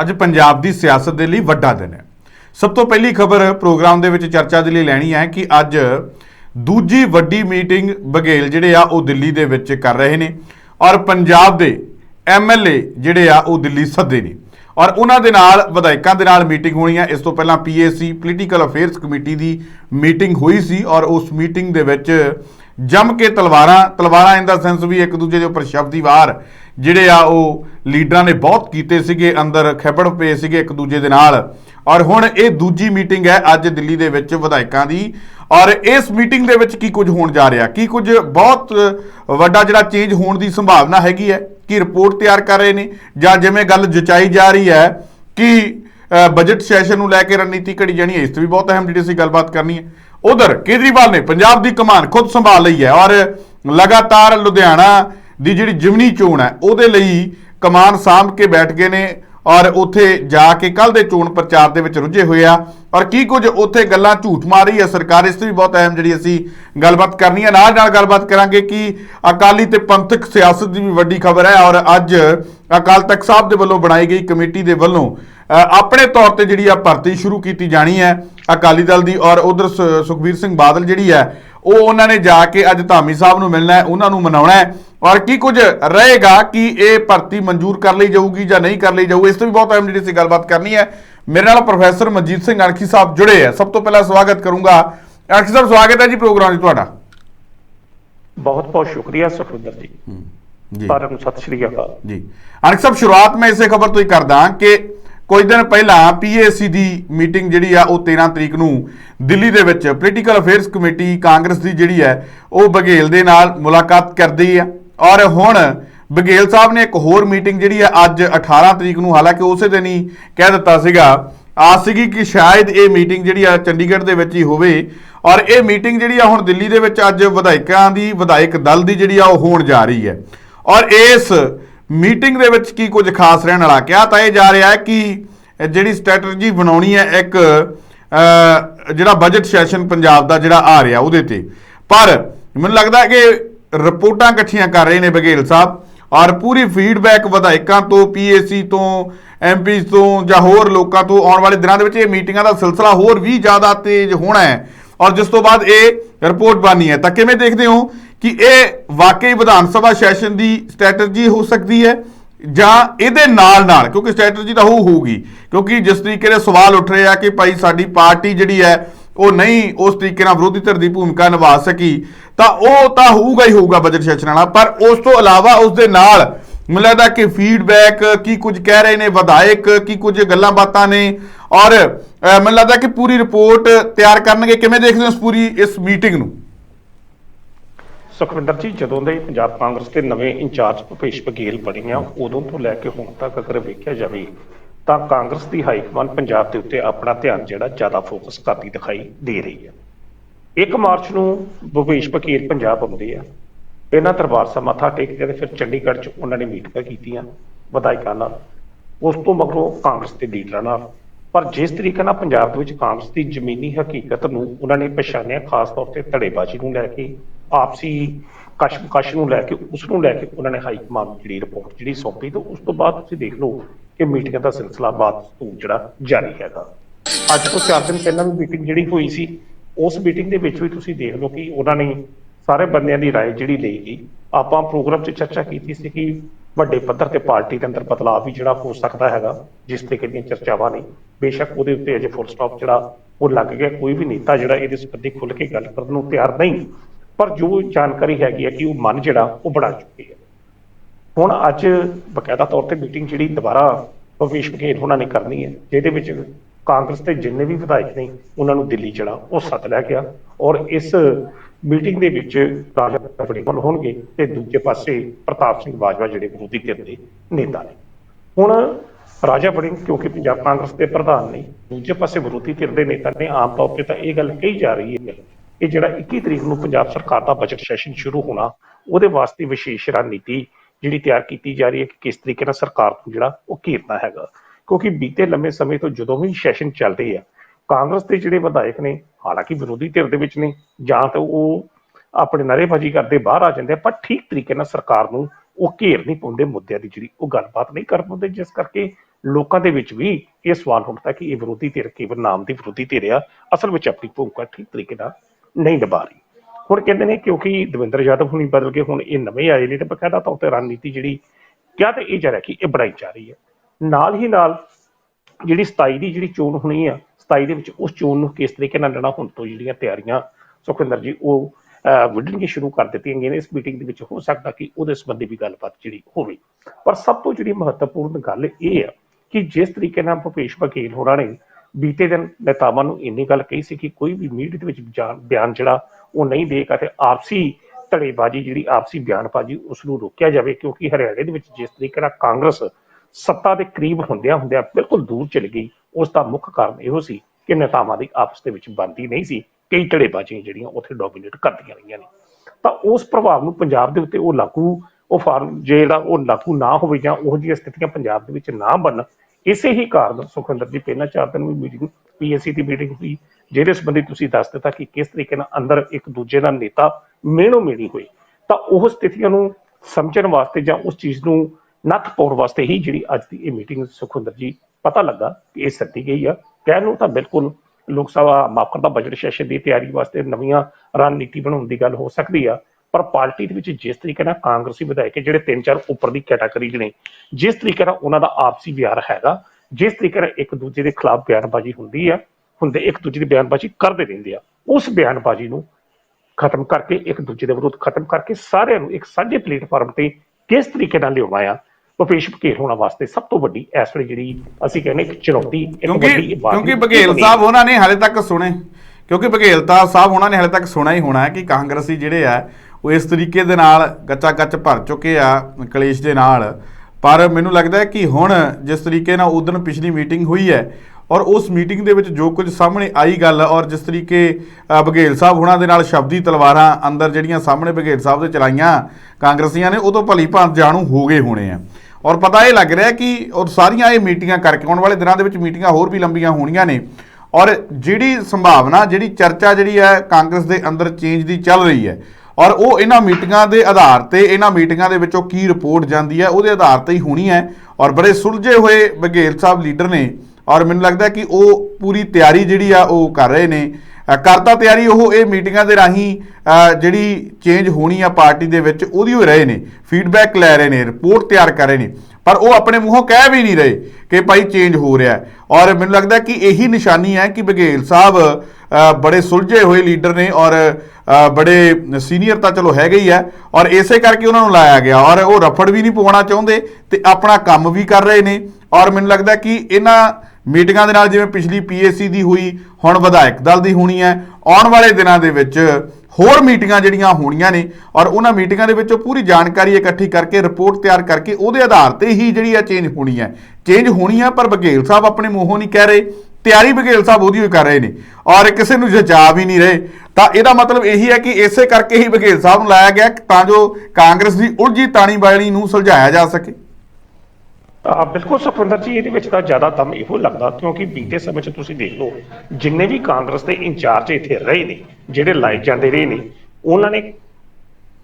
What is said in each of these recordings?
ਅੱਜ ਪੰਜਾਬ ਦੀ ਸਿਆਸਤ ਦੇ ਲਈ ਵੱਡਾ ਦਿਨ ਹੈ। ਸਭ ਤੋਂ ਪਹਿਲੀ ਖਬਰ ਪ੍ਰੋਗਰਾਮ ਦੇ ਵਿੱਚ ਚਰਚਾ ਦੇ ਲਈ ਲੈਣੀ ਹੈ ਕਿ ਅੱਜ ਦੂਜੀ ਵੱਡੀ ਮੀਟਿੰਗ ਬਘੇਲ ਜਿਹੜੇ ਆ ਉਹ ਦਿੱਲੀ ਦੇ ਵਿੱਚ ਕਰ ਰਹੇ ਨੇ ਔਰ ਪੰਜਾਬ ਦੇ ਐਮਐਲਏ ਜਿਹੜੇ ਆ ਉਹ ਦਿੱਲੀ ਸੱਦੇ ਨੇ। ਔਰ ਉਹਨਾਂ ਦੇ ਨਾਲ, ਵਿਧਾਇਕਾਂ ਦੇ ਨਾਲ ਮੀਟਿੰਗ ਹੋਣੀ ਹੈ। ਇਸ ਤੋਂ ਪਹਿਲਾਂ ਪੀਏਸੀ ਪੋਲੀਟੀਕਲ ਅਫੇਅਰਸ ਕਮੇਟੀ ਦੀ ਮੀਟਿੰਗ ਹੋਈ ਸੀ ਔਰ ਉਸ ਮੀਟਿੰਗ ਦੇ ਵਿੱਚ ਜੰਮ ਕੇ ਤਲਵਾਰਾਂ ਤਲਵਾਰਾਂ ਇਨ ਦਾ ਸੈਂਸ ਵੀ ਇੱਕ ਦੂਜੇ ਦੇ ਉੱਪਰ ਸ਼ਬਦੀ ਵਾਰ, ਜਿਹੜੇ ਆ ਉਹ ਲੀਡਰਾਂ ਨੇ ਬਹੁਤ ਕੀਤੇ ਸੀਗੇ, ਅੰਦਰ ਖੇਪੜ ਪਏ ਸੀਗੇ ਇੱਕ ਦੂਜੇ ਦੇ ਨਾਲ। ਔਰ ਹੁਣ ਇਹ ਦੂਜੀ ਮੀਟਿੰਗ ਹੈ ਅੱਜ ਦਿੱਲੀ ਦੇ ਵਿੱਚ ਵਿਧਾਇਕਾਂ ਦੀ। ਔਰ ਇਸ ਮੀਟਿੰਗ ਦੇ ਵਿੱਚ ਕੀ ਕੁਝ ਹੋਣ ਜਾ ਰਿਹਾ? ਕੀ ਕੁਝ ਬਹੁਤ ਵੱਡਾ ਜਿਹੜਾ ਚੇਂਜ ਹੋਣ ਦੀ ਸੰਭਾਵਨਾ ਹੈਗੀ ਹੈ? ਕੀ ਰਿਪੋਰਟ ਤਿਆਰ ਕਰ ਰਹੇ ਨੇ? ਜਾਂ ਜਿਵੇਂ ਗੱਲ ਜਚਾਈ ਜਾ ਰਹੀ ਹੈ ਕਿ ਬਜਟ ਸੈਸ਼ਨ ਨੂੰ ਲੈ ਕੇ ਰਣਨੀਤੀ ਘੜੀ ਜਾਣੀ ਹੈ, ਇਸ ਤੇ ਵੀ ਬਹੁਤ ਅਹਿਮ ਜਿਹੜੀ ਅਸੀਂ ਗੱਲਬਾਤ ਕਰਨੀ ਹੈ। ਉਧਰ ਕੇਜਰੀਵਾਲ ਨੇ ਪੰਜਾਬ ਦੀ ਕਮਾਨ ਖੁਦ ਸੰਭਾਲ ਲਈ ਹੈ ਔਰ ਲਗਾਤਾਰ ਲੁਧਿਆਣਾ ਦੀ ਜਿਹੜੀ ਜਿਮਨੀ ਚੋਣ ਹੈ, ਉਹਦੇ ਲਈ ਕਮਾਨ ਸਾਂਭ ਕੇ ਬੈਠ ਗਏ ਨੇ ਔਰ ਉੱਥੇ ਜਾ ਕੇ ਕੱਲ ਦੇ ਚੋਣ ਪ੍ਰਚਾਰ ਦੇ ਵਿੱਚ ਰੁੱਝੇ ਹੋਏ ਆ। ਔਰ ਕੀ ਕੁਝ ਉੱਥੇ ਗੱਲਾਂ ਝੂਠ ਮਾਰ ਰਹੀ ਹੈ ਸਰਕਾਰ, ਇਸ ਤੇ ਵੀ ਬਹੁਤ ਅਹਿਮ ਜਿਹੜੀ ਅਸੀਂ ਗੱਲਬਾਤ ਕਰਨੀ ਹੈ। ਨਾਲ ਨਾਲ ਗੱਲਬਾਤ ਕਰਾਂਗੇ ਕਿ ਅਕਾਲੀ ਤੇ ਪੰਥਕ ਸਿਆਸਤ ਦੀ ਵੀ ਵੱਡੀ ਖਬਰ ਹੈ ਔਰ ਅੱਜ ਅਕਾਲ ਤਖਤ ਸਾਹਿਬ ਦੇ ਵੱਲੋਂ ਬਣਾਈ ਗਈ ਕਮੇਟੀ ਦੇ ਵੱਲੋਂ ਆਪਣੇ ਤੌਰ ਤੇ ਜਿਹੜੀ ਆ ਭਰਤੀ ਸ਼ੁਰੂ ਕੀਤੀ ਜਾਣੀ ਹੈ ਅਕਾਲੀ ਦਲ ਦੀ ਔਰ ਉਧਰ ਸੁਖਬੀਰ ਸਿੰਘ ਬਾਦਲ ਜਿਹੜੀ ਹੈ ਉਹ ਉਹਨਾਂ ਨੇ ਜਾ ਕੇ ਅੱਜ ਧਾਮੀ ਸਾਹਿਬ ਨੂੰ ਮਿਲਣਾ ਹੈ ਉਹਨਾਂ ਨੂੰ ਮਨਾਉਣਾ ਹੈ। ਔਰ ਕੀ ਕੁਝ ਰਹੇਗਾ ਕਿ ਇਹ ਭਰਤੀ ਮਨਜ਼ੂਰ ਕਰ ਲਈ ਜਾਊਗੀ ਜਾਂ ਨਹੀਂ ਕਰ ਲਈ ਜਾਊ ਇਸ ਤੋਂ ਵੀ ਬਹੁਤ ਅਹਿਮ ਜਿਹੜੀ ਅਸੀਂ ਗੱਲਬਾਤ ਕਰਨੀ ਹੈ। ਮੇਰੇ ਨਾਲ ਪ੍ਰੋਫੈਸਰ ਮਨਜੀਤ ਸਿੰਘ ਅਣਖੀ ਸਾਹਿਬ ਜੁੜੇ ਹੈ। ਸਭ ਤੋਂ ਪਹਿਲਾਂ ਸਵਾਗਤ ਕਰੂੰਗਾ। ਅਣਖੀ ਸਾਹਿਬ ਸਵਾਗਤ ਹੈ ਜੀ ਪ੍ਰੋਗਰਾਮ 'ਚ ਤੁਹਾਡਾ। ਬਹੁਤ ਬਹੁਤ ਸ਼ੁਕਰੀਆ ਸੁਖਵਿੰਦਰ ਜੀ। ਜੀ। ਸਾਰਿਆਂ ਨੂੰ ਸਤਿ ਸ਼੍ਰੀ ਅਕਾਲ। ਜੀ। ਅਣਖ ਸਾਹਿਬ ਸ਼ੁਰੂਆਤ ਮੈਂ ਇਸੇ ਖਬਰ ਤੋਂ ਹੀ ਕਰਦਾ ਕਿ ਕੁਝ ਦਿਨ ਪਹਿਲਾਂ ਪੀਏਸੀ ਦੀ ਮੀਟਿੰਗ ਜਿਹੜੀ ਆ ਉਹ 13 ਤਰੀਕ ਨੂੰ ਦਿੱਲੀ ਦੇ ਵਿੱਚ ਪੋਲੀਟੀਕਲ ਅਫੇਅਰਸ ਕਮੇਟੀ ਕਾਂਗਰਸ ਦੀ ਜਿਹੜੀ ਹੈ, ਉਹ ਬਘੇਲ ਦੇ ਨਾਲ ਮੁਲਾਕਾਤ ਕਰਦੀ ਆ। ਔਰ ਹੁਣ ਬਘੇਲ ਸਾਹਿਬ ਨੇ ਇੱਕ ਹੋਰ ਮੀਟਿੰਗ ਜਿਹੜੀ ਆ ਅੱਜ 18 ਤਰੀਕ ਨੂੰ, ਹਾਲਾਂਕਿ ਉਸੇ ਦਿਨ ਹੀ ਕਹਿ ਦਿੱਤਾ ਸੀਗਾ, ਆਸ ਸੀਗੀ ਕਿ ਸ਼ਾਇਦ ਇਹ ਮੀਟਿੰਗ ਜਿਹੜੀ ਆ ਚੰਡੀਗੜ੍ਹ ਦੇ ਵਿੱਚ ਹੀ ਹੋਵੇ। ਔਰ ਇਹ ਮੀਟਿੰਗ ਜਿਹੜੀ ਆ ਹੁਣ ਦਿੱਲੀ ਦੇ ਵਿੱਚ ਅੱਜ ਵਿਧਾਇਕਾਂ ਦੀ, ਵਿਧਾਇਕ ਦਲ ਦੀ ਜਿਹੜੀ ਆ ਉਹ ਹੋਣ ਜਾ ਰਹੀ ਹੈ। ਔਰ ਇਸ ਮੀਟਿੰਗ ਦੇ ਵਿੱਚ ਕੀ ਕੁਝ ਖਾਸ ਰਹਿਣ ਵਾਲਾ? ਕਿਹਾ ਤਾਂ ਇਹ ਜਾ ਰਿਹਾ ਹੈ ਕਿ ਜਿਹੜੀ ਸਟ੍ਰੈਟਜੀ ਬਣਾਉਣੀ ਹੈ ਇੱਕ ਜਿਹੜਾ ਬਜਟ ਸੈਸ਼ਨ ਪੰਜਾਬ ਦਾ ਜਿਹੜਾ ਆ ਰਿਹਾ ਉਹਦੇ ਤੇ। ਪਰ ਮੈਨੂੰ ਲੱਗਦਾ ਹੈ ਕਿ ਰਿਪੋਰਟਾਂ ਇਕੱਠੀਆਂ ਕਰ ਰਹੇ ਨੇ ਬਘੇਲ ਸਾਹਿਬ ਔਰ ਪੂਰੀ ਫੀਡਬੈਕ ਵਿਧਾਇਕਾਂ ਤੋਂ ਪੀਏਸੀ ਤੋਂ ਐਮਪੀਸ ਤੋਂ ਜਾਂ ਹੋਰ ਲੋਕਾਂ ਤੋਂ ਆਉਣ ਵਾਲੇ ਦਿਨਾਂ ਦੇ ਵਿੱਚ ਇਹ ਮੀਟਿੰਗਾਂ ਦਾ ਸਿਲਸਿਲਾ ਹੋਰ ਵੀ ਜ਼ਿਆਦਾ ਤੇਜ਼ ਹੋਣਾ ਹੈ। ਔਰ ਜਿਸ ਤੋਂ ਬਾਅਦ ਇਹ ਰਿਪੋਰਟ ਬਣਨੀ ਹੈ। ਤਾਂ ਕਿਵੇਂ ਦੇਖਦੇ ਹੋ ਕਿ ਇਹ ਵਾਕਈ ਵਿਧਾਨ ਸਭਾ ਸੈਸ਼ਨ ਦੀ ਸਟ੍ਰੈਟਜੀ ਹੋ ਸਕਦੀ ਹੈ ਜਾਂ ਇਹਦੇ ਨਾਲ ਨਾਲ, ਕਿਉਂਕਿ ਸਟ੍ਰੈਟਜੀ ਤਾਂ ਹੋ ਹੋਊਗੀ, ਕਿਉਂਕਿ ਜਿਸ ਤਰੀਕੇ ਦੇ ਸਵਾਲ ਉੱਠ ਰਹੇ ਆ ਕਿ ਭਾਈ ਸਾਡੀ ਪਾਰਟੀ ਜਿਹੜੀ ਹੈ, ਉਹ ਨਹੀਂ ਉਸ ਤਰੀਕੇ ਨਾਲ ਵਿਰੋਧੀ ਧਿਰ ਦੀ ਭੂਮਿਕਾ ਨਿਭਾ ਸਕੀ, ਤਾਂ ਉਹ ਤਾਂ ਹੋਊਗਾ ਹੀ ਹੋਊਗਾ ਬਜਟ ਸੈਸ਼ਨ ਵਾਲਾ, ਪਰ ਉਸ ਤੋਂ ਇਲਾਵਾ ਉਸ ਦੇ ਨਾਲ ਮੈਨੂੰ ਲੱਗਦਾ ਕਿ ਫੀਡਬੈਕ ਕੀ ਕੁਝ ਕਹਿ ਰਹੇ ਨੇ, ਵਿਧਾਇਕ ਕੀ ਕੁਝ ਗੱਲਾਂ ਬਾਤਾਂ ਨੇ ਔਰ ਮੈਨੂੰ ਲੱਗਦਾ ਕਿ ਪੂਰੀ ਰਿਪੋਰਟ ਤਿਆਰ ਕਰਨਗੇ। ਕਿਵੇਂ ਦੇਖਦੇ ਹੋ ਇਸ ਪੂਰੀ, ਇਸ ਮੀਟਿੰਗ ਨੂੰ? ਸੁਖਵਿੰਦਰ ਜੀ, ਜਦੋਂ ਦੇ ਪੰਜਾਬ ਕਾਂਗਰਸ ਦੇ ਨਵੇਂ ਇੰਚਾਰਜ ਭੁਪੇਸ਼ ਬਘੇਲ ਬਣੇ ਆ, ਉਦੋਂ ਤੋਂ ਲੈ ਕੇ ਹੁਣ ਤੱਕ ਅਗਰ ਵੇਖਿਆ ਜਾਵੇ, ਤਾਂ ਕਾਂਗਰਸ ਦੀ ਹਾਈ ਕਮਾਂਡ ਪੰਜਾਬ ਦੇ ਉੱਤੇ ਆਪਣਾ ਧਿਆਨ ਜਿਹੜਾ ਜ਼ਿਆਦਾ ਫੋਕਸ ਕਰਦੀ ਦਿਖਾਈ ਦੇ ਰਹੀ ਹੈ। 1 ਮਾਰਚ ਨੂੰ ਭੁਪੇਸ਼ ਬਘੇਲ ਪੰਜਾਬ ਆਉਂਦੇ ਆ। ਇਹਨਾਂ ਦਰਬਾਰ ਸਾਹਿਬ ਮੱਥਾ ਟੇਕ ਕੇ ਤੇ ਫਿਰ ਚੰਡੀਗੜ੍ਹ 'ਚ ਉਹਨਾਂ ਨੇ ਮੀਟਿੰਗਾਂ ਕੀਤੀਆਂ ਵਿਧਾਇਕਾਂ ਨਾਲ। ਉਸ ਤੋਂ ਮਗਰੋਂ ਕਾਂਗਰਸ ਦੇ ਲੀਡਰਾਂ ਨਾਲ। ਪਰ ਜਿਸ ਤਰੀਕੇ ਨਾਲ ਪੰਜਾਬ ਦੇ ਵਿੱਚ ਕਾਂਗਰਸ ਦੀ ਜ਼ਮੀਨੀ ਹਕੀਕਤ ਨੂੰ ਉਹਨਾਂ ਨੇ ਪਛਾਣਿਆ, ਖਾਸ ਤੌਰ ਤੇ ਧੜੇਬਾਜ਼ੀ ਨੂੰ ਲੈ ਕੇ, ਆਪਸੀ ਕਸ਼ਮਕਸ਼ ਨੂੰ ਲੈ ਕੇ, ਉਸ ਨੂੰ ਲੈ ਕੇ ਉਹਨਾਂ ਨੇ ਹਾਈ ਕਮਾਂਡ ਨੂੰ ਜਿਹੜੀ ਰਿਪੋਰਟ ਜਿਹੜੀ ਸੌਂਪੀ ਤੇ ਉਸ ਤੋਂ ਬਾਅਦ ਤੁਸੀਂ ਦੇਖ ਲਓ ਕਿ ਮੀਟਿੰਗਾਂ ਦਾ ਸਿਲਸਿਲਾ ਬਾਅਦ ਤੋਂ ਜਿਹੜਾ ਜਾਰੀ ਹੈਗਾ। ਅੱਜ ਤੋਂ ਚਾਰ ਦਿਨ ਪਹਿਲਾਂ ਵੀ ਮੀਟਿੰਗ ਜਿਹੜੀ ਹੋਈ ਸੀ, ਉਸ ਮੀਟਿੰਗ ਦੇ ਵਿੱਚ ਵੀ ਤੁਸੀਂ ਦੇਖ ਲਓ ਕਿ ਉਹਨਾਂ ਨੇ ਸਾਰੇ ਬੰਦਿਆਂ ਦੀ رائے ਜਿਹੜੀ ਲਈ ਗਈ ਆਪਾਂ ਪ੍ਰੋਗਰਾਮ 'ਚ ਚਰਚਾ ਕੀਤੀ ਸੀ ਕਿ ਵੱਡੇ ਪੱਧਰ ਤੇ ਪਾਰਟੀ ਦੇ ਅੰਦਰ ਬਦਲਾਅ ਵੀ ਜਿਹੜਾ ਹੋ ਸਕਦਾ ਹੈਗਾ ਜਿਸ ਤੇ ਕਿੰਨੀਆਂ ਚਰਚਾਵਾਂ ਨੇ ਬੇਸ਼ੱਕ ਉਹਦੇ ਉੱਤੇ ਅਜੇ ਫੁੱਲ ਸਟਾਪ ਜਿਹੜਾ ਉਹ ਲੱਗ ਗਿਆ ਕੋਈ ਵੀ ਨੇਤਾ ਜਿਹੜਾ ਇਹਦੇ ਸੰਬੰਧੀ ਖੁੱਲ ਕੇ ਗੱਲ ਕਰਨ ਨੂੰ ਤਿਆਰ ਨਹੀਂ ਪਰ ਜੋ ਜਾਣਕਾਰੀ ਹੈਗੀ ਹੈ ਕਿ ਉਹ ਮਨ ਜਿਹੜਾ ਉਹ ਬਣਾ ਚੁੱਕੇ ਹੈ ਹੁਣ ਅੱਜ ਬਕਾਇਦਾ ਤੌਰ ਤੇ ਮੀਟਿੰਗ ਜਿਹੜੀ ਦੁਬਾਰਾ ਭਵਿਸ਼ ਬਘੇਲ ਉਹਨਾਂ ਨੇ ਕਰਨੀ ਹੈ ਜਿਹਦੇ ਵਿੱਚ ਕਾਂਗਰਸ ਦੇ ਜਿੰਨੇ ਵੀ ਵਿਧਾਇਕ ਨੇ ਉਹਨਾਂ ਨੂੰ ਦਿੱਲੀ ਜਿਹੜਾ ਉਹ ਸੱਦ ਲਿਆ ਗਿਆ ਔਰ ਇਸ ਮੀਟਿੰਗ ਦੇ ਵਿੱਚ ਰਾਜਾ ਵੜਿੰਗਲ ਹੋਣਗੇ ਤੇ ਦੂਜੇ ਪਾਸੇ ਪ੍ਰਤਾਪ ਸਿੰਘ ਬਾਜਵਾ ਜਿਹੜੇ ਵਿਰੋਧੀ ਧਿਰ ਦੇ ਨੇਤਾ ਨੇ। ਹੁਣ ਰਾਜਾ ਵੜਿੰਗ ਕਿਉਂਕਿ ਪੰਜਾਬ ਕਾਂਗਰਸ ਦੇ ਪ੍ਰਧਾਨ ਨੇ, ਦੂਜੇ ਪਾਸੇ ਵਿਰੋਧੀ ਧਿਰ ਦੇ ਨੇਤਾ ਨੇ, ਆਮ ਤੌਰ ਤੇ ਤਾਂ ਇਹ ਗੱਲ ਕਹੀ ਜਾ ਰਹੀ ਹੈ ਕਿ ਜਿਹੜਾ 21 ਤਰੀਕ ਨੂੰ ਪੰਜਾਬ ਸਰਕਾਰ ਦਾ ਬਜਟ ਸੈਸ਼ਨ ਸ਼ੁਰੂ ਹੋਣਾ, ਉਹਦੇ ਵਾਸਤੇ ਵਿਸ਼ੇਸ਼ ਰਣਨੀਤੀ ਜਿਹੜੀ ਤਿਆਰ ਕੀਤੀ ਜਾ ਰਹੀ ਹੈ ਕਿ ਕਿਸ ਤਰੀਕੇ ਨਾਲ ਸਰਕਾਰ ਨੂੰ ਜਿਹੜਾ ਉਹ ਘੇਰਨਾ ਹੈਗਾ। ਕਿਉਂਕਿ ਬੀਤੇ ਲੰਮੇ ਸਮੇਂ ਤੋਂ ਜਦੋਂ ਵੀ ਸੈਸ਼ਨ ਚੱਲਦੇ ਆ ਕਾਂਗਰਸ ਦੇ ਜਿਹੜੇ ਵਿਧਾਇਕ ਨੇ, ਹਾਲਾਂਕਿ ਵਿਰੋਧੀ ਧਿਰ ਦੇ ਵਿੱਚ ਨੇ, ਜਾਂ ਤਾਂ ਉਹ ਆਪਣੇ ਨਾਰੇਬਾਜ਼ੀ ਕਰਦੇ ਬਾਹਰ ਆ ਜਾਂਦੇ ਆ, ਪਰ ਠੀਕ ਤਰੀਕੇ ਨਾਲ ਸਰਕਾਰ ਨੂੰ ਉਹ ਘੇਰ ਨਹੀਂ ਪਾਉਂਦੇ ਮੁੱਦਿਆਂ ਦੀ ਜਿਹੜੀ ਉਹ ਗੱਲਬਾਤ ਨਹੀਂ ਕਰ ਪਾਉਂਦੇ, ਜਿਸ ਕਰਕੇ ਲੋਕਾਂ ਦੇ ਵਿੱਚ ਵੀ ਇਹ ਸਵਾਲ ਉੱਠਦਾ ਕਿ ਇਹ ਵਿਰੋਧੀ ਧਿਰ ਕੇਵਲ ਨਾਮ ਦੀ ਵਿਰੋਧੀ ਧਿਰ ਆ, ਅਸਲ ਵਿੱਚ ਆਪਣੀ ਭੂਮਿਕਾ ਠੀਕ ਤਰੀਕੇ ਨਾਲ ਨਹੀਂ ਨਿਭਾ ਰਹੀ। ਹੁਣ ਕਹਿੰਦੇ ਨੇ ਕਿਉਂਕਿ ਦਵਿੰਦਰ ਯਾਦਵ ਹੁਣੀ ਬਦਲ ਕੇ ਹੁਣ ਇਹ ਨਵੇਂ ਆਏ ਨੇ ਤੇ ਬਕਾਇਦਾ ਤੌਰ ਤੇ ਰਣਨੀਤੀ ਜਿਹੜੀ ਕਿਹਾ ਤੇ ਇਹ ਜਾ ਰਿਹਾ ਕਿ ਇਹ ਬਣਾਈ ਜਾ ਰਹੀ ਹੈ। ਨਾਲ ਹੀ ਨਾਲ ਜਿਹੜੀ 27 ਦੀ ਜਿਹੜੀ ਚੋਣ ਹੋਣੀ ਆ 27 ਦੇ ਵਿੱਚ ਉਸ ਚੋਣ ਨੂੰ ਕਿਸ ਤਰੀਕੇ ਨਾਲ ਲੈਣਾ ਹੁਣ ਤੋਂ ਜਿਹੜੀਆਂ ਤਿਆਰੀਆਂ ਸੁਖਵਿੰਦਰ ਜੀ ਉਹ ਅਹ, ਸ਼ੁਰੂ ਕਰ ਦਿੱਤੀਆਂ ਗਈਆਂ ਨੇ ਇਸ ਮੀਟਿੰਗ ਦੇ ਵਿੱਚ ਹੋ ਸਕਦਾ ਕਿ ਉਹਦੇ ਸੰਬੰਧੀ ਵੀ ਗੱਲਬਾਤ ਜਿਹੜੀ ਹੋਵੇ। ਪਰ ਸਭ ਤੋਂ ਜਿਹੜੀ ਮਹੱਤਵਪੂਰਨ ਗੱਲ ਇਹ ਆ ਕਿ ਜਿਸ ਤਰੀਕੇ ਨਾਲ ਭੁਪੇਸ਼ ਬਘੇਲ ਹੋਰਾਂ ਨੇ ਬੀਤੇ ਦਿਨ ਨੇਤਾਵਾਂ ਨੂੰ ਇੰਨੀ ਗੱਲ ਕਹੀ ਸੀ ਕਿ ਕੋਈ ਵੀ ਮੀਡੀਆ ਦੇ ਵਿੱਚ ਬਿਆਨ ਜਿਹੜਾ ਉਹ ਨਹੀਂ ਦੇਗਾ ਤੇ ਆਪਸੀ ਧੜੇਬਾਜ਼ੀ ਜਿਹੜੀ ਆਪਸੀ ਬਿਆਨਬਾਜ਼ੀ ਉਸ ਨੂੰ ਰੋਕਿਆ ਜਾਵੇ ਕਿਉਂਕਿ ਹਰਿਆਣੇ ਦੇ ਵਿੱਚ ਜਿਸ ਤਰੀਕੇ ਨਾਲ ਕਾਂਗਰਸ ਸੱਤਾ ਦੇ ਕਰੀਬ ਹੁੰਦਿਆਂ ਹੁੰਦਿਆਂ ਬਿਲਕੁਲ ਦੂਰ ਚਲੀ ਗਈ। ਉਸ ਦਾ ਮੁੱਖ ਕਾਰਨ ਇਹੋ ਸੀ ਕਿ ਨੇਤਾਵਾਂ ਦੀ ਆਪਸ ਦੇ ਵਿੱਚ ਬਣਦੀ ਨਹੀਂ ਸੀ। ਕਈ ਧੜੇਬਾਜ਼ੀਆਂ ਜਿਹੜੀਆਂ ਉੱਥੇ ਡੋਮੀਨੇਟ ਕਰਦੀਆਂ ਰਹੀਆਂ ਨੇ। ਤਾਂ ਉਸ ਪ੍ਰਭਾਵ ਨੂੰ ਪੰਜਾਬ ਦੇ ਉੱਤੇ ਉਹ ਲਾਗੂ, ਉਹ ਫਾਰਮ ਜਿਹੜਾ ਉਹ ਲਾਗੂ ਨਾ ਹੋਵੇ ਜਾਂ ਉਹ ਜਿਹੀਆਂ ਸਥਿਤੀਆਂ ਪੰਜਾਬ ਦੇ ਵਿੱਚ ਨਾ ਬਣਨ, ਇਸੇ ਹੀ ਕਾਰਨ ਸੁਖਵਿੰਦਰ ਜੀ, ਪਹਿਲਾਂ ਚਾਰ ਦਿਨ ਵੀ ਮੀਟਿੰਗ ਪੀਐਸਸੀ ਦੀ ਮੀਟਿੰਗ ਹੋਈ, ਜਿਹਦੇ ਸੰਬੰਧੀ ਤੁਸੀਂ ਦੱਸ ਦਿੱਤਾ ਕਿ ਕਿਸ ਤਰੀਕੇ ਨਾਲ ਅੰਦਰ ਇੱਕ ਦੂਜੇ ਦਾ ਨੇਤਾ ਮਿਹਣੋ ਮੇਣੀ ਹੋਈ ਤਾਂ ਉਹ ਸਥਿਤੀਆਂ ਨੂੰ ਸਮਝਣ ਵਾਸਤੇ ਜਾਂ ਉਸ ਚੀਜ਼ ਨੂੰ ਨੱਥ ਪਾਉਣ ਵਾਸਤੇ ਹੀ ਜਿਹੜੀ ਅੱਜ ਦੀ ਇਹ ਮੀਟਿੰਗ ਸੁਖਵਿੰਦਰ ਜੀ, ਪਤਾ ਲੱਗਾ ਕਿ ਇਹ ਸੱਦੀ ਗਈ ਆ। ਕਹਿਣ ਨੂੰ ਤਾਂ ਬਿਲਕੁਲ ਲੋਕ ਸਭਾ ਮਾਫ ਕਰਦਾ ਬਜਟ ਸੈਸ਼ਨ ਦੀ ਤਿਆਰੀ ਵਾਸਤੇ ਨਵੀਆਂ ਰਣਨੀਤੀ ਬਣਾਉਣ ਦੀ ਗੱਲ ਹੋ ਸਕਦੀ ਆ, ਪਰ ਪਾਰਟੀ ਦੇ ਵਿੱਚ ਜਿਸ ਤਰੀਕੇ ਨਾਲ ਕਾਂਗਰਸੀ ਵਿਧਾਇਕ ਜਿਹੜੇ ਤਿੰਨ ਚਾਰ ਉੱਪਰ ਦੀ ਕੈਟਾਗਰੀ ਦੇ ਨੇ ਜਿਸ ਤਰੀਕੇ ਨਾਲ ਉਹਨਾਂ ਦਾ ਆਪਸੀ ਵਿਹਾਰ ਹੈਗਾ, ਜਿਸ ਤਰੀਕੇ ਨਾਲ ਇੱਕ ਦੂਜੇ ਦੇ ਖਿਲਾਫ ਬਿਆਨਬਾਜ਼ੀ ਹੁੰਦੀ ਆ, ਹੁੰਦੇ ਇੱਕ ਦੂਜੇ ਦੀ ਬਿਆਨਬਾਜ਼ੀ ਕਰਦੇ ਰਹਿੰਦੇ ਆ। ਉਸ ਬਿਆਨਬਾਜ਼ੀ ਨੂੰ ਖਤਮ ਕਰਕੇ, ਇੱਕ ਦੂਜੇ ਦੇ ਵਿਰੁੱਧ ਖਤਮ ਕਰਕੇ ਸਾਰਿਆਂ ਨੂੰ ਇੱਕ ਸਾਂਝੇ ਪਲੇਟਫਾਰਮ ਤੇ ਕਿਸ ਤਰੀਕੇ ਨਾਲ ਲਿਆਉਣਾ ਆ ਭੁਪੇਸ਼ ਬਘੇਲ ਹੋਣਾ ਵਾਸਤੇ ਸਭ ਤੋਂ ਵੱਡੀ ਇਸ ਵੇਲੇ ਜਿਹੜੀ ਅਸੀਂ ਕਹਿੰਦੇ ਇੱਕ ਚੁਣੌਤੀ ਇੱਕ ਕਿਉਂਕਿ ਵੱਡੀ ਇਬਾਦਤ ਕਿਉਂਕਿ ਬਘੇਲ ਸਾਹਿਬ ਉਹਨਾਂ ਨੇ ਹਾਲੇ ਤੱਕ ਸੁਣੇ ਕਿਉਂਕਿ ਬਘੇਲ ਤਾਂ ਸਾਹਿਬ ਉਹਨਾਂ ਨੇ ਹਾਲੇ ਤੱਕ ਸੁਣਾ ਹੀ ਹੋਣਾ ਹੈ ਕਿ ਕਾਂਗਰਸੀ ਜਿਹੜੇ ਆ ਉਹ ਇਸ ਤਰੀਕੇ ਦੇ ਨਾਲ ਗੱਚਾ ਗੱਚ ਭਰ ਚੁੱਕੇ ਆ ਕਲੇਸ਼ ਦੇ ਨਾਲ। ਪਰ ਮੈਨੂੰ ਲੱਗਦਾ ਹੈ ਕਿ ਹੁਣ ਜਿਸ ਤਰੀਕੇ ਨਾਲ ਉਦੋਂ ਪਿਛਲੀ ਮੀਟਿੰਗ ਹੋਈ ਹੈ ਔਰ ਉਸ ਮੀਟਿੰਗ ਦੇ ਵਿੱਚ ਜੋ ਕੁਝ ਸਾਹਮਣੇ ਆਈ ਗੱਲ ਔਰ ਜਿਸ ਤਰੀਕੇ ਅ, ਬਘੇਲ ਸਾਹਿਬ ਉਹਨਾਂ ਦੇ ਨਾਲ ਸ਼ਬਦੀ ਤਲਵਾਰਾਂ ਅੰਦਰ ਜਿਹੜੀਆਂ ਸਾਹਮਣੇ ਬਘੇਲ ਸਾਹਿਬ ਦੇ ਚਲਾਈਆਂ ਕਾਂਗਰਸੀਆਂ ਨੇ ਉਹ ਤੋਂ ਭਲੀ ਭਾਂਤ ਜਾਣੂ ਹੋ ਗਏ ਹੋਣੇ ਆ। ਔਰ ਪਤਾ ਇਹ ਲੱਗ ਰਿਹਾ ਕਿ ਔਰ ਸਾਰੀਆਂ ਇਹ ਮੀਟਿੰਗਾਂ ਕਰਕੇ, ਆਉਣ ਵਾਲੇ ਦਿਨਾਂ ਦੇ ਵਿੱਚ ਮੀਟਿੰਗਾਂ ਹੋਰ ਵੀ ਲੰਬੀਆਂ ਹੋਣੀਆਂ ਨੇ। ਔਰ ਜਿਹੜੀ ਸੰਭਾਵਨਾ, ਜਿਹੜੀ ਚਰਚਾ ਜਿਹੜੀ ਹੈ ਕਾਂਗਰਸ ਦੇ ਅੰਦਰ ਚੇਂਜ ਦੀ ਚੱਲ ਰਹੀ ਹੈ, ਔਰ ਉਹ ਇਹਨਾਂ ਮੀਟਿੰਗਾਂ ਦੇ ਆਧਾਰ ਤੇ, ਇਹਨਾਂ ਮੀਟਿੰਗਾਂ ਦੇ ਵਿੱਚੋਂ ਕੀ ਰਿਪੋਰਟ ਜਾਂਦੀ ਹੈ, ਉਹਦੇ ਆਧਾਰ ਤੇ ਹੀ ਹੋਣੀ ਹੈ। ਔਰ ਬੜੇ ਸੁਲਝੇ ਹੋਏ ਬਘੇਲ ਸਾਹਿਬ ਲੀਡਰ ਨੇ, ਔਰ ਮੈਨੂੰ ਲੱਗਦਾ ਕਿ ਉਹ ਪੂਰੀ ਤਿਆਰੀ ਜਿਹੜੀ ਆ, ਉਹ ਕਰ ਰਹੇ ਨੇ। ਕਰਤਾ ਤਿਆਰੀ ਉਹ, ਇਹ ਮੀਟਿੰਗਾਂ ਦੇ ਰਾਹੀਂ ਜਿਹੜੀ ਚੇਂਜ ਹੋਣੀ ਆ ਪਾਰਟੀ ਦੇ ਵਿੱਚ, ਉਹਦੀ ਹੋ ਰਹੇ ਨੇ ਫੀਡਬੈਕ ਲੈ ਰਹੇ ਨੇ ਰਿਪੋਰਟ ਤਿਆਰ ਕਰ ਰਹੇ ਨੇ। ਪਰ ਉਹ ਆਪਣੇ ਮੂੰਹੋਂ ਕਹਿ ਵੀ ਨਹੀਂ ਰਹੇ ਕਿ ਭਾਈ ਚੇਂਜ ਹੋ ਰਿਹਾ ਔਰ ਮੈਨੂੰ ਲੱਗਦਾ ਕਿ ਇਹੀ ਨਿਸ਼ਾਨੀ ਹੈ ਕਿ ਬਘੇਲ ਸਾਹਿਬ ਬੜੇ ਸੁਲਝੇ ਹੋਏ ਲੀਡਰ ਨੇ ਔਰ ਬੜੇ ਸੀਨੀਅਰ ਤਾਂ ਚਲੋ ਹੈਗੇ ਹੀ ਆ, ਔਰ ਇਸੇ ਕਰਕੇ ਉਹਨਾਂ ਨੂੰ ਲਾਇਆ ਗਿਆ। ਔਰ ਉਹ ਰਫੜ ਵੀ ਨਹੀਂ ਪਵਾਉਣਾ ਚਾਹੁੰਦੇ ਤੇ ਆਪਣਾ ਕੰਮ ਵੀ ਕਰ ਰਹੇ ਨੇ। ਔਰ ਮੈਨੂੰ ਲੱਗਦਾ ਕਿ ਇਹਨਾਂ ਮੀਟਿੰਗਾਂ ਦੇ ਨਾਲ ਜਿਵੇਂ ਪਿਛਲੀ ਪੀਏਸੀ ਦੀ ਹੋਈ, ਹੁਣ ਵਿਧਾਇਕ ਦਲ ਦੀ ਹੋਣੀ ਹੈ। ਆਉਣ ਵਾਲੇ ਦਿਨਾਂ ਦੇ ਵਿੱਚ ਹੋਰ ਮੀਟਿੰਗਾਂ ਜਿਹੜੀਆਂ ਹੋਣੀਆਂ ਨੇ ਔਰ ਉਹਨਾਂ ਮੀਟਿੰਗਾਂ ਦੇ ਵਿੱਚੋਂ ਪੂਰੀ ਜਾਣਕਾਰੀ ਇਕੱਠੀ ਕਰਕੇ, ਰਿਪੋਰਟ ਤਿਆਰ ਕਰਕੇ ਉਹਦੇ ਆਧਾਰ ਤੇ ਹੀ ਜਿਹੜੀ ਆ ਚੇਂਜ ਹੋਣੀ ਹੈ। ਚੇਂਜ ਹੋਣੀ ਹੈ ਪਰ ਬਘੇਲ ਸਾਹਿਬ ਆਪਣੇ ਮੂੰਹੋਂ ਨਹੀਂ ਕਹਿ ਰਹੇ। ਤਿਆਰੀ ਬਘੇਲ ਸਾਹਿਬ ਉਹਦੀ ਹੋਈ ਕਰ ਰਹੇ ਨੇ ਔਰ ਕਿਸੇ ਨੂੰ ਜਚਾ ਵੀ ਨਹੀਂ ਰਹੇ। ਤਾਂ ਇਹਦਾ ਮਤਲਬ ਇਹੀ ਹੈ ਕਿ ਇਸੇ ਕਰਕੇ ਹੀ ਬਘੇਲ ਸਾਹਿਬ ਨੂੰ ਲਾਇਆ ਗਿਆ ਤਾਂ ਜੋ ਕਾਂਗਰਸ ਦੀ ਉਲਝੀ ਤਾਣੀ ਬਾਣੀ ਨੂੰ ਸੁਲਝਾਇਆ ਜਾ ਸਕੇ। ਬਿਲਕੁਲ ਸੁਖਵਿੰਦਰ ਜੀ, ਇਹਦੇ ਵਿੱਚ ਤਾਂ ਜ਼ਿਆਦਾ ਦਮ ਇਹੋ ਲੱਗਦਾ, ਕਿਉਂਕਿ ਬੀਤੇ ਸਮੇਂ 'ਚ ਤੁਸੀਂ ਦੇਖ ਲਓ, ਜਿੰਨੇ ਵੀ ਕਾਂਗਰਸ ਦੇ ਇੰਚਾਰਜ ਇੱਥੇ ਰਹੇ ਨੇ, ਜਿਹੜੇ ਲਾਏ ਜਾਂਦੇ ਰਹੇ ਨੇ, ਉਹਨਾਂ ਨੇ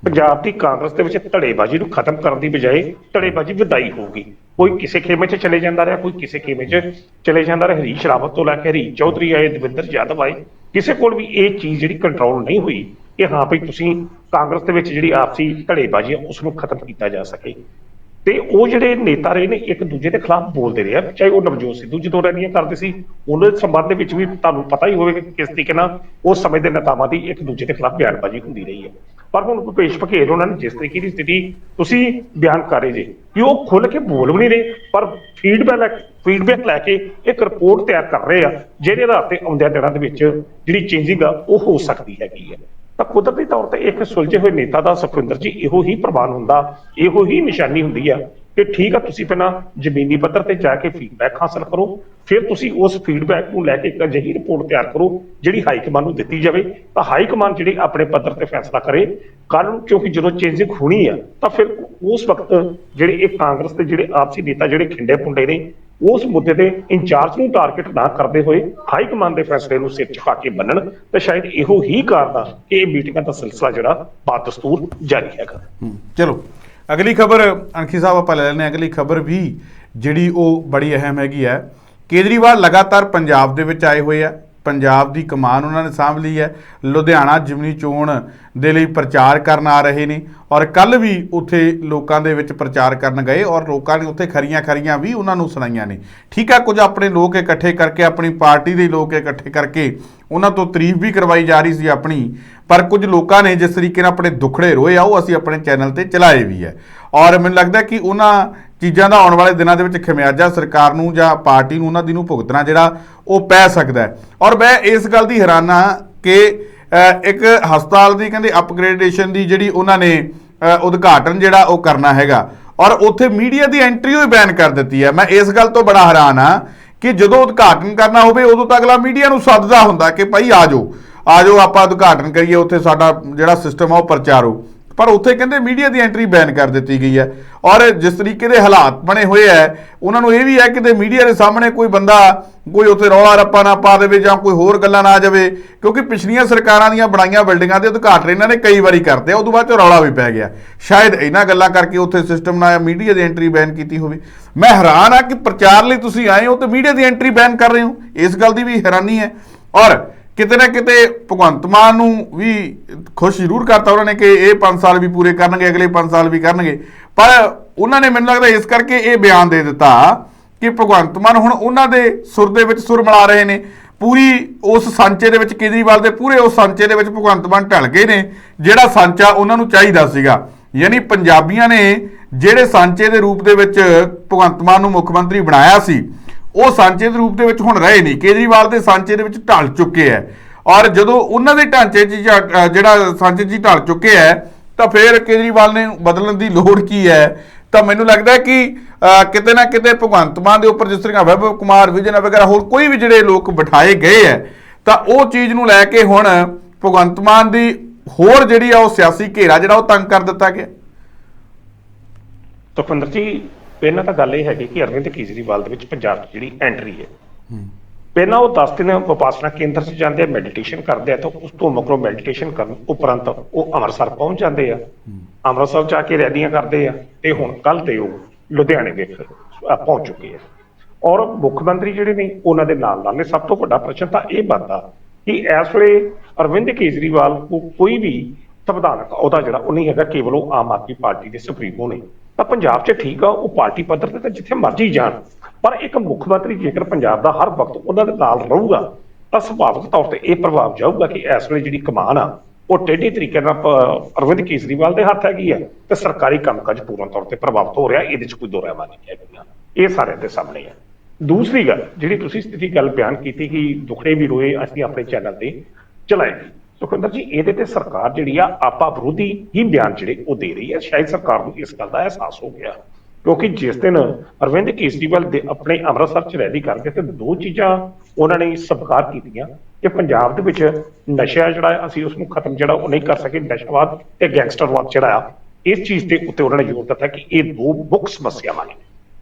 ਪੰਜਾਬ ਦੀ ਕਾਂਗਰਸ ਦੇ ਵਿੱਚ ਧੜੇਬਾਜ਼ੀ ਨੂੰ ਖਤਮ ਕਰਨ ਦੀ ਬਜਾਏ ਧੜੇਬਾਜ਼ੀ ਵਧਾਈ ਹੋਊਗੀ। ਕੋਈ ਕਿਸੇ ਖੇਮੇ 'ਚ ਚਲੇ ਜਾਂਦਾ ਰਿਹਾ, ਕੋਈ ਕਿਸੇ ਖੇਮੇ 'ਚ ਚਲੇ ਜਾਂਦਾ ਰਿਹਾ। ਹਰੀਸ਼ ਰਾਵਤ ਤੋਂ ਲੈ ਕੇ ਹਰੀਸ਼ ਚੌਧਰੀ ਆਏ, ਦਵਿੰਦਰ ਯਾਦਵ ਆਏ, ਕਿਸੇ ਕੋਲ ਵੀ ਇਹ ਚੀਜ਼ ਜਿਹੜੀ ਕੰਟਰੋਲ ਨਹੀਂ ਹੋਈ ਕਿ ਹਾਂ ਭਈ ਤੁਸੀਂ ਕਾਂਗਰਸ ਦੇ ਵਿੱਚ ਜਿਹੜੀ ਆਪਸੀ ਧੜੇਬਾਜ਼ੀ ਆ ਉਸ ਨੂੰ ਖਤਮ ਕੀਤਾ ਜਾ ਸਕੇ। ਤੇ ਉਹ ਜਿਹੜੇ ਨੇਤਾ ਰਹੇ ਨੇ, ਇੱਕ ਦੂਜੇ ਦੇ ਖਿਲਾਫ ਬੋਲਦੇ ਰਹੇ ਆ, ਚਾਹੇ ਉਹ ਨਵਜੋਤ ਸਿੱਧੂ ਜਦੋਂ ਰੈਲੀਆਂ ਕਰਦੇ ਸੀ, ਉਹਨਾਂ ਦੇ ਸੰਬੰਧ ਦੇ ਵਿੱਚ ਵੀ ਤੁਹਾਨੂੰ ਪਤਾ ਹੀ ਹੋਵੇਗਾ ਕਿਸ ਤਰੀਕੇ ਨਾਲ ਉਸ ਸਮੇਂ ਦੇ ਨੇਤਾਵਾਂ ਦੀ ਇੱਕ ਦੂਜੇ ਦੇ ਖਿਲਾਫ ਬਿਆਨਬਾਜ਼ੀ ਹੁੰਦੀ ਰਹੀ ਹੈ। ਪਰ ਹੁਣ ਭੁਪੇਸ਼ ਬਘੇਲ ਉਹਨਾਂ ਨੇ ਜਿਸ ਤਰੀਕੇ ਦੀ ਸਥਿਤੀ ਤੁਸੀਂ ਬਿਆਨ ਕਰ ਰਹੇ ਜੇ ਕਿ ਉਹ ਖੁੱਲ ਕੇ ਬੋਲ ਵੀ ਨਹੀਂ ਰਹੇ, ਪਰ ਫੀਡਬੈਕ ਫੀਡਬੈਕ ਲੈ ਕੇ ਇੱਕ ਰਿਪੋਰਟ ਤਿਆਰ ਕਰ ਰਹੇ ਆ, ਜਿਹਦੇ ਆਧਾਰ ਤੇ ਆਉਂਦਿਆਂ ਦਿਨਾਂ ਦੇ ਵਿੱਚ ਜਿਹੜੀ ਚੇਂਜਿੰਗ ਆ, ਉਹ ਹੋ ਸਕਦੀ ਹੈਗੀ ਹੈ। ਤਾਂ ਕੁਦਰਤੀ ਤੌਰ ਤੇ ਇੱਕ ਸੁਲਝੇ ਹੋਏ ਨੇਤਾ ਦਾ ਸੁਖਵਿੰਦਰ ਜੀ, ਇਹੋ ਹੀ ਪ੍ਰਮਾਣ ਹੁੰਦਾ, ਇਹੋ ਹੀ ਨਿਸ਼ਾਨੀ ਹੁੰਦੀ ਆ ਕਿ ਠੀਕ ਆ, ਤੁਸੀਂ ਪਹਿਲਾਂ ਜ਼ਮੀਨੀ ਪੱਧਰ ਤੇ ਜਾ ਕੇ ਫੀਡਬੈਕ ਹਾਸਲ ਕਰੋ, ਫਿਰ ਤੁਸੀਂ ਉਸ ਫੀਡਬੈਕ ਨੂੰ ਲੈ ਕੇ ਇੱਕ ਅਜਿਹੀ ਰਿਪੋਰਟ ਤਿਆਰ ਕਰੋ ਜਿਹੜੀ ਹਾਈ ਕਮਾਂਡ ਨੂੰ ਦਿੱਤੀ ਜਾਵੇ। ਤਾਂ ਹਾਈ ਕਮਾਂਡ ਜਿਹੜੀ ਆਪਣੇ ਪੱਧਰ ਤੇ ਫੈਸਲਾ ਕਰੇ ਕਾਰਨ ਕਿਉਂਕਿ ਜਦੋਂ ਚੇਂਜਿੰਗ ਹੋਣੀ ਆ, ਤਾਂ ਫਿਰ ਉਸ ਵਕਤ ਜਿਹੜੇ ਇਹ ਕਾਂਗਰਸ ਦੇ ਜਿਹੜੇ ਆਪਸੀ ਨੇਤਾ, ਜਿਹੜੇ ਖਿੰਡੇ ਪੁੰਡੇ ਨੇ ਉਸ ਮੁੱਦੇ ਤੇ ਇੰਚਾਰਜ ਨੂੰ ਟਾਰਗੇਟ ਨਾ ਕਰਦੇ ਹੋਏ ਹਾਈ ਕਮਾਂਡ ਦੇ ਫੈਸਲੇ ਨੂੰ ਸਿਰ ਝੁਕਾ ਕੇ ਮੰਨਣ ਤੇ ਸ਼ਾਇਦ ਇਹੋ ਹੀ ਕਾਰਨ ਆ ਕਿ ਇਹ ਮੀਟਿੰਗਾਂ ਦਾ ਸਿਲਸਿਲਾ ਜਿਹੜਾ ਬਾਦਸਤੂਰ ਜਾਰੀ ਹੈਗਾ। ਚਲੋ, ਅਗਲੀ ਖਬਰ ਅਣਖੀ ਸਾਹਿਬ ਆਪਾਂ ਲੈ ਲੈਣੇ ਅਗਲੀ ਖਬਰ ਵੀ ਜਿਹੜੀ ਉਹ ਬੜੀ ਅਹਿਮ ਹੈਗੀ ਹੈ। ਕੇਜਰੀਵਾਲ ਲਗਾਤਾਰ ਪੰਜਾਬ ਦੇ ਵਿੱਚ ਆਏ ਹੋਏ ਆ। ਪੰਜਾਬ ਦੀ ਕਮਾਨ ਉਹਨਾਂ ਨੇ ਸਾਂਭ ਲਈ ਹੈ। ਲੁਧਿਆਣਾ ਜਿਮਨੀ ਚੋਣ ਦੇ ਲਈ ਪ੍ਰਚਾਰ ਕਰਨ ਆ ਰਹੇ ਨੇ ਔਰ ਕੱਲ ਵੀ ਉੱਥੇ ਲੋਕਾਂ ਦੇ ਵਿੱਚ ਪ੍ਰਚਾਰ ਕਰਨ ਗਏ ਔਰ ਲੋਕਾਂ ਨੇ ਉੱਥੇ ਖਰੀਆਂ ਖਰੀਆਂ ਵੀ ਉਹਨਾਂ ਨੂੰ ਸੁਣਾਈਆਂ ਨੇ। ਠੀਕ ਆ, ਕੁਝ ਆਪਣੇ ਲੋਕ ਇਕੱਠੇ ਕਰਕੇ, ਆਪਣੀ ਪਾਰਟੀ ਦੇ ਲੋਕ ਇਕੱਠੇ ਕਰਕੇ ਉਹਨਾਂ ਤੋਂ ਤਾਰੀਫ ਵੀ ਕਰਵਾਈ ਜਾ ਰਹੀ ਸੀ ਆਪਣੀ, ਪਰ ਕੁਝ ਲੋਕਾਂ ਨੇ ਜਿਸ ਤਰੀਕੇ ਨਾਲ ਆਪਣੇ ਦੁੱਖੜੇ ਰੋਏ ਆ, ਉਹ ਅਸੀਂ ਆਪਣੇ ਚੈਨਲ ਤੇ ਚਲਾਏ ਵੀ ਹੈ। ਔਰ ਮੈਨੂੰ ਲੱਗਦਾ ਕਿ ਉਹਨਾਂ ਚੀਜ਼ਾਂ ਦਾ ਆਉਣ ਵਾਲੇ ਦਿਨਾਂ ਦੇ ਵਿੱਚ ਖਮਿਆਜਾ ਸਰਕਾਰ ਨੂੰ ਜਾਂ ਪਾਰਟੀ ਨੂੰ, ਉਹਨਾਂ ਦੀ ਨੂੰ ਭੁਗਤਣਾ ਜਿਹੜਾ ਉਹ ਪੈ ਸਕਦਾ ਔਰ ਮੈਂ ਇਸ ਗੱਲ ਦੀ ਹੈਰਾਨਾ ਕਿ ਇੱਕ ਹਸਪਤਾਲ ਦੀ ਕਹਿੰਦੇ ਅਪਗ੍ਰੇਡੇਸ਼ਨ ਦੀ ਜਿਹੜੀ ਉਹਨਾਂ ਨੇ ਉਦਘਾਟਨ ਜਿਹੜਾ ਉਹ ਕਰਨਾ ਹੈਗਾ। ਔਰ ਉੱਥੇ ਮੀਡੀਆ ਦੀ ਐਂਟਰੀ ਹੋਈ ਬੈਨ ਕਰ ਦਿੱਤੀ ਹੈ। ਮੈਂ ਇਸ ਗੱਲ ਤੋਂ ਬੜਾ ਹੈਰਾਨ ਆ ਕਿ ਜਦੋਂ ਉਦਘਾਟਨ ਕਰਨਾ ਹੋਵੇ, ਉਦੋਂ ਤਾਂ ਅਗਲਾ ਮੀਡੀਆ ਨੂੰ ਸੱਦਦਾ ਹੁੰਦਾ ਕਿ ਭਾਈ ਆ ਜਾਓ ਆ ਜਾਓ, ਆਪਾਂ ਉਦਘਾਟਨ ਕਰੀਏ, ਉੱਥੇ ਸਾਡਾ ਜਿਹੜਾ ਸਿਸਟਮ ਆ ਉਹ ਪ੍ਰਚਾਰੋ ਪਰ ਉੱਥੇ ਕਹਿੰਦੇ ਮੀਡੀਆ ਦੀ ਐਂਟਰੀ ਬੈਨ ਕਰ ਦਿੱਤੀ ਗਈ ਹੈ। ਔਰ ਜਿਸ ਤਰੀਕੇ ਦੇ ਹਾਲਾਤ ਬਣੇ ਹੋਏ ਐ ਉਹਨਾਂ ਨੂੰ ਇਹ ਵੀ ਹੈ ਕਿ ਤੇ ਮੀਡੀਆ ਦੇ ਸਾਹਮਣੇ ਕੋਈ ਬੰਦਾ ਕੋਈ ਉੱਥੇ ਰੌਲਾ ਰੱਪਾ ਨਾ ਪਾ ਦੇਵੇ ਜਾਂ ਕੋਈ ਹੋਰ ਗੱਲਾਂ ਨਾ ਆ ਜਾਵੇ, ਕਿਉਂਕਿ ਪਿਛਲੀਆਂ ਸਰਕਾਰਾਂ ਦੀਆਂ ਬਣਾਈਆਂ ਬਿਲਡਿੰਗਾਂ ਦੇ ਉਦਘਾਟਨ ਇਹਨਾਂ ਨੇ ਕਈ ਵਾਰੀ ਕਰਦੇ ਆ ਉਦੋਂ ਬਾਅਦ ਚ ਰੌਲਾ ਵੀ ਪੈ ਗਿਆ। ਸ਼ਾਇਦ ਇਹਨਾਂ ਗੱਲਾਂ ਕਰਕੇ ਉੱਥੇ ਸਿਸਟਮ ਨਾਲ ਮੀਡੀਆ ਦੀ ਐਂਟਰੀ ਬੈਨ ਕੀਤੀ ਹੋਵੇ। ਮੈਂ ਹੈਰਾਨ ਆ ਕਿ ਪ੍ਰਚਾਰ ਲਈ ਤੁਸੀਂ ਆਏ ਹੋ ਤੇ ਮੀਡੀਆ ਦੀ ਐਂਟਰੀ ਬੈਨ ਕਰ ਰਹੇ ਹੋ। ਇਸ ਗੱਲ ਦੀ ਵੀ ਹੈਰਾਨੀ ਹੈ। ਔਰ ਕਿਤੇ ਨਾ ਕਿਤੇ ਭਗਵੰਤ ਮਾਨ ਨੂੰ ਵੀ ਖੁਸ਼ ਜ਼ਰੂਰ ਕਰਤਾ ਉਹਨਾਂ ਨੇ ਕਿ ਇਹ 5 ਸਾਲ ਵੀ ਪੂਰੇ ਕਰਨਗੇ, ਅਗਲੇ 5 ਸਾਲ ਵੀ ਕਰਨਗੇ। ਪਰ ਉਹਨਾਂ ਨੇ ਮੈਨੂੰ ਲੱਗਦਾ ਇਸ ਕਰਕੇ ਇਹ ਬਿਆਨ ਦੇ ਦਿੱਤਾ ਕਿ ਭਗਵੰਤ ਮਾਨ ਹੁਣ ਉਹਨਾਂ ਦੇ ਸੁਰ ਦੇ ਵਿੱਚ ਸੁਰ ਮਿਲਾ ਰਹੇ ਨੇ। ਪੂਰੀ ਉਸ ਸਾਂਚੇ ਦੇ ਵਿੱਚ ਕੇਜਰੀਵਾਲ ਦੇ ਪੂਰੇ ਉਸ ਸਾਂਚੇ ਦੇ ਵਿੱਚ ਭਗਵੰਤ ਮਾਨ ਢਲ ਗਏ ਨੇ, ਜਿਹੜਾ ਸਾਂਚਾ ਉਹਨਾਂ ਨੂੰ ਚਾਹੀਦਾ ਸੀਗਾ। ਯਾਨੀ ਪੰਜਾਬੀਆਂ ਨੇ ਜਿਹੜੇ ਸਾਂਚੇ ਦੇ ਰੂਪ ਦੇ ਵਿੱਚ ਭਗਵੰਤ ਮਾਨ ਨੂੰ ਮੁੱਖ ਮੰਤਰੀ ਬਣਾਇਆ ਸੀ ਉਹ ਸਾਂਚੇ ਦੇ ਰੂਪ ਦੇ ਵਿੱਚ ਹੁਣ ਰਹੇ ਨਹੀਂ। ਕੇਜਰੀਵਾਲ ਦੇ ਸਾਂਚੇ ਦੇ ਵਿੱਚ ਢਲ ਚੁੱਕੇ ਹੈ ਔਰ ਜਦੋਂ ਉਹਨਾਂ ਦੇ ਢਾਂਚੇ 'ਚ ਜਿਹੜਾ ਸਾਂਚੇ 'ਚ ਢਲ ਚੁੱਕੇ ਹੈ ਤਾਂ ਫਿਰ ਕੇਜਰੀਵਾਲ ਨੇ ਬਦਲਣ ਦੀ ਲੋੜ ਕੀ ਹੈ ਤਾਂ ਮੈਨੂੰ ਲੱਗਦਾ ਕਿ ਕਿਤੇ ਨਾ ਕਿਤੇ ਭਗਵੰਤ ਮਾਨ ਦੇ ਉੱਪਰ ਜਿਸ ਤਰ੍ਹਾਂ ਵੈਭਵ ਕੁਮਾਰ ਵਿਜਨ ਵਗੈਰਾ ਹੋਰ ਕੋਈ ਵੀ ਜਿਹੜੇ ਲੋਕ ਬਿਠਾਏ ਗਏ ਹੈ ਤਾਂ ਉਹ ਚੀਜ਼ ਨੂੰ ਲੈ ਕੇ ਹੁਣ ਭਗਵੰਤ ਮਾਨ ਦੀ ਹੋਰ ਜਿਹੜੀ ਆ ਉਹ ਸਿਆਸੀ ਘੇਰਾ ਜਿਹੜਾ ਉਹ ਤੰਗ ਕਰ ਦਿੱਤਾ ਗਿਆ। ਤੁਪਿੰਦਰ ਜੀ ਪਹਿਲਾਂ ਤਾਂ ਗੱਲ ਇਹ ਹੈਗੀ ਕਿ ਅਰਵਿੰਦ ਕੇਜਰੀਵਾਲ ਦੇ ਵਿੱਚ ਪੰਜਾਬ 'ਚ ਜਿਹੜੀ ਐਂਟਰੀ ਹੈ, ਪਹਿਲਾਂ ਉਹ 10 ਦਿਨ ਉਪਾਸਨਾ ਕੇਂਦਰ 'ਚ ਜਾਂਦੇ ਆ ਮੈਡੀਟੇਸ਼ਨ ਕਰਦੇ ਆ ਤਾਂ ਉਸ ਤੋਂ ਮਗਰੋਂ ਮੈਡੀਟੇਸ਼ਨ ਕਰਨ ਉਪਰੰਤ ਉਹ ਅੰਮ੍ਰਿਤਸਰ ਪਹੁੰਚ ਜਾਂਦੇ ਆ। ਅੰਮ੍ਰਿਤਸਰ ਜਾ ਕੇ ਰੈਲੀਆਂ ਕਰਦੇ ਆ ਤੇ ਹੁਣ ਕੱਲ ਤੇ ਉਹ ਲੁਧਿਆਣੇ ਦੇ ਪਹੁੰਚ ਚੁੱਕੇ ਆ। ਔਰ ਮੁੱਖ ਮੰਤਰੀ ਜਿਹੜੇ ਨੇ ਉਹਨਾਂ ਦੇ ਨਾਲ ਨਾਲ ਨੇ। ਸਭ ਤੋਂ ਵੱਡਾ ਪ੍ਰਸ਼ਨ ਤਾਂ ਇਹ ਬਣਦਾ ਕਿ ਇਸ ਵੇਲੇ ਅਰਵਿੰਦ ਕੇਜਰੀਵਾਲ ਕੋ ਕੋਈ ਵੀ ਸੰਵਿਧਾਨਕ ਉਹਦਾ ਜਿਹੜਾ ਉਹ ਨਹੀਂ ਹੈਗਾ, ਕੇਵਲ ਉਹ ਆਮ ਆਦਮੀ ਪਾਰਟੀ ਦੇ ਸੁਪਰੀਮੋ ਨੇ। ਤਾਂ ਪੰਜਾਬ 'ਚ ਠੀਕ ਆ, ਉਹ ਪਾਰਟੀ ਪੱਧਰ ਤੇ ਤਾਂ ਜਿੱਥੇ ਮਰਜ਼ੀ ਜਾਣ। ਪਰ ਇੱਕ ਮੁੱਖ ਮੰਤਰੀ ਜੇਕਰ ਪੰਜਾਬ ਦਾ ਹਰ ਵਕਤ ਉਹਨਾਂ ਦੇ ਨਾਲ ਰਹੂਗਾ, ਤਾਂ ਸੁਭਾਵਿਕ ਤੌਰ ਤੇ ਇਹ ਪ੍ਰਭਾਵ ਜਾਊਗਾ ਕਿ ਇਸ ਵੇਲੇ ਜਿਹੜੀ ਕਮਾਨ ਆ, ਉਹ ਟੇਢੇ ਤਰੀਕੇ ਨਾਲ ਅਰਵਿੰਦ ਕੇਜਰੀਵਾਲ ਦੇ ਹੱਥ ਹੈਗੀ ਆ ਤੇ ਸਰਕਾਰੀ ਕੰਮਕਾਜ ਪੂਰਨ ਤੌਰ ਤੇ ਪ੍ਰਭਾਵਿਤ ਹੋ ਰਿਹਾ, ਇਹਦੇ 'ਚ ਕੋਈ ਦੋ ਰਾਇ ਨਹੀਂ ਹੈਗੀਆਂ। ਇਹ ਸਾਰਿਆਂ ਦੇ ਸਾਹਮਣੇ ਆ। ਦੂਸਰੀ ਗੱਲ, ਜਿਹੜੀ ਤੁਸੀਂ ਸਥਿਤੀ ਗੱਲ ਬਿਆਨ ਕੀਤੀ ਕਿ ਦੁਖੜੇ ਵੀ ਰੋਏ, ਅਸੀਂ ਆਪਣੇ ਚੈਨਲ ਤੇ ਚਲਾਏਗੀ ਸੁਖਿੰਦਰ ਜੀ, ਇਹਦੇ ਤੇ ਸਰਕਾਰ ਜਿਹੜੀ ਆ, ਆਪਾ ਵਿਰੋਧੀ ਹੀ ਬਿਆਨ ਜਿਹੜੇ ਉਹ ਦੇ ਰਹੀ ਹੈ ਸ਼ਾਇਦ ਸਰਕਾਰ ਨੂੰ ਇਸ ਗੱਲ ਦਾ ਅਹਿਸਾਸ ਹੋ ਗਿਆ। ਕਿਉਂਕਿ ਜਿਸ ਦਿਨ ਅਰਵਿੰਦ ਕੇਜਰੀਵਾਲ ਦੇ ਆਪਣੇ ਅੰਮ੍ਰਿਤਸਰ ਚ ਰੈਲੀ ਕਰਕੇ ਤੇ ਦੋ ਚੀਜ਼ਾਂ ਉਹਨਾਂ ਨੇ ਸਵੀਕਾਰ ਕੀਤੀਆਂ ਕਿ ਪੰਜਾਬ ਦੇ ਵਿੱਚ ਨਸ਼ਾ ਜਿਹੜਾ ਅਸੀਂ ਉਸ ਨੂੰ ਖਤਮ ਜਿਹੜਾ ਉਹ ਨਹੀਂ ਕਰ ਸਕੇ, ਨਸ਼ਾਵਾਦ ਤੇ ਗੈਂਗਸਟਰਵਾਦ ਜਿਹੜਾ ਆ, ਇਸ ਚੀਜ਼ ਦੇ ਉੱਤੇ ਉਹਨਾਂ ਨੇ ਜ਼ੋਰ ਦਿੱਤਾ ਕਿ ਇਹ ਦੋ ਮੁੱਖ ਸਮੱਸਿਆਵਾਂ ਨੇ।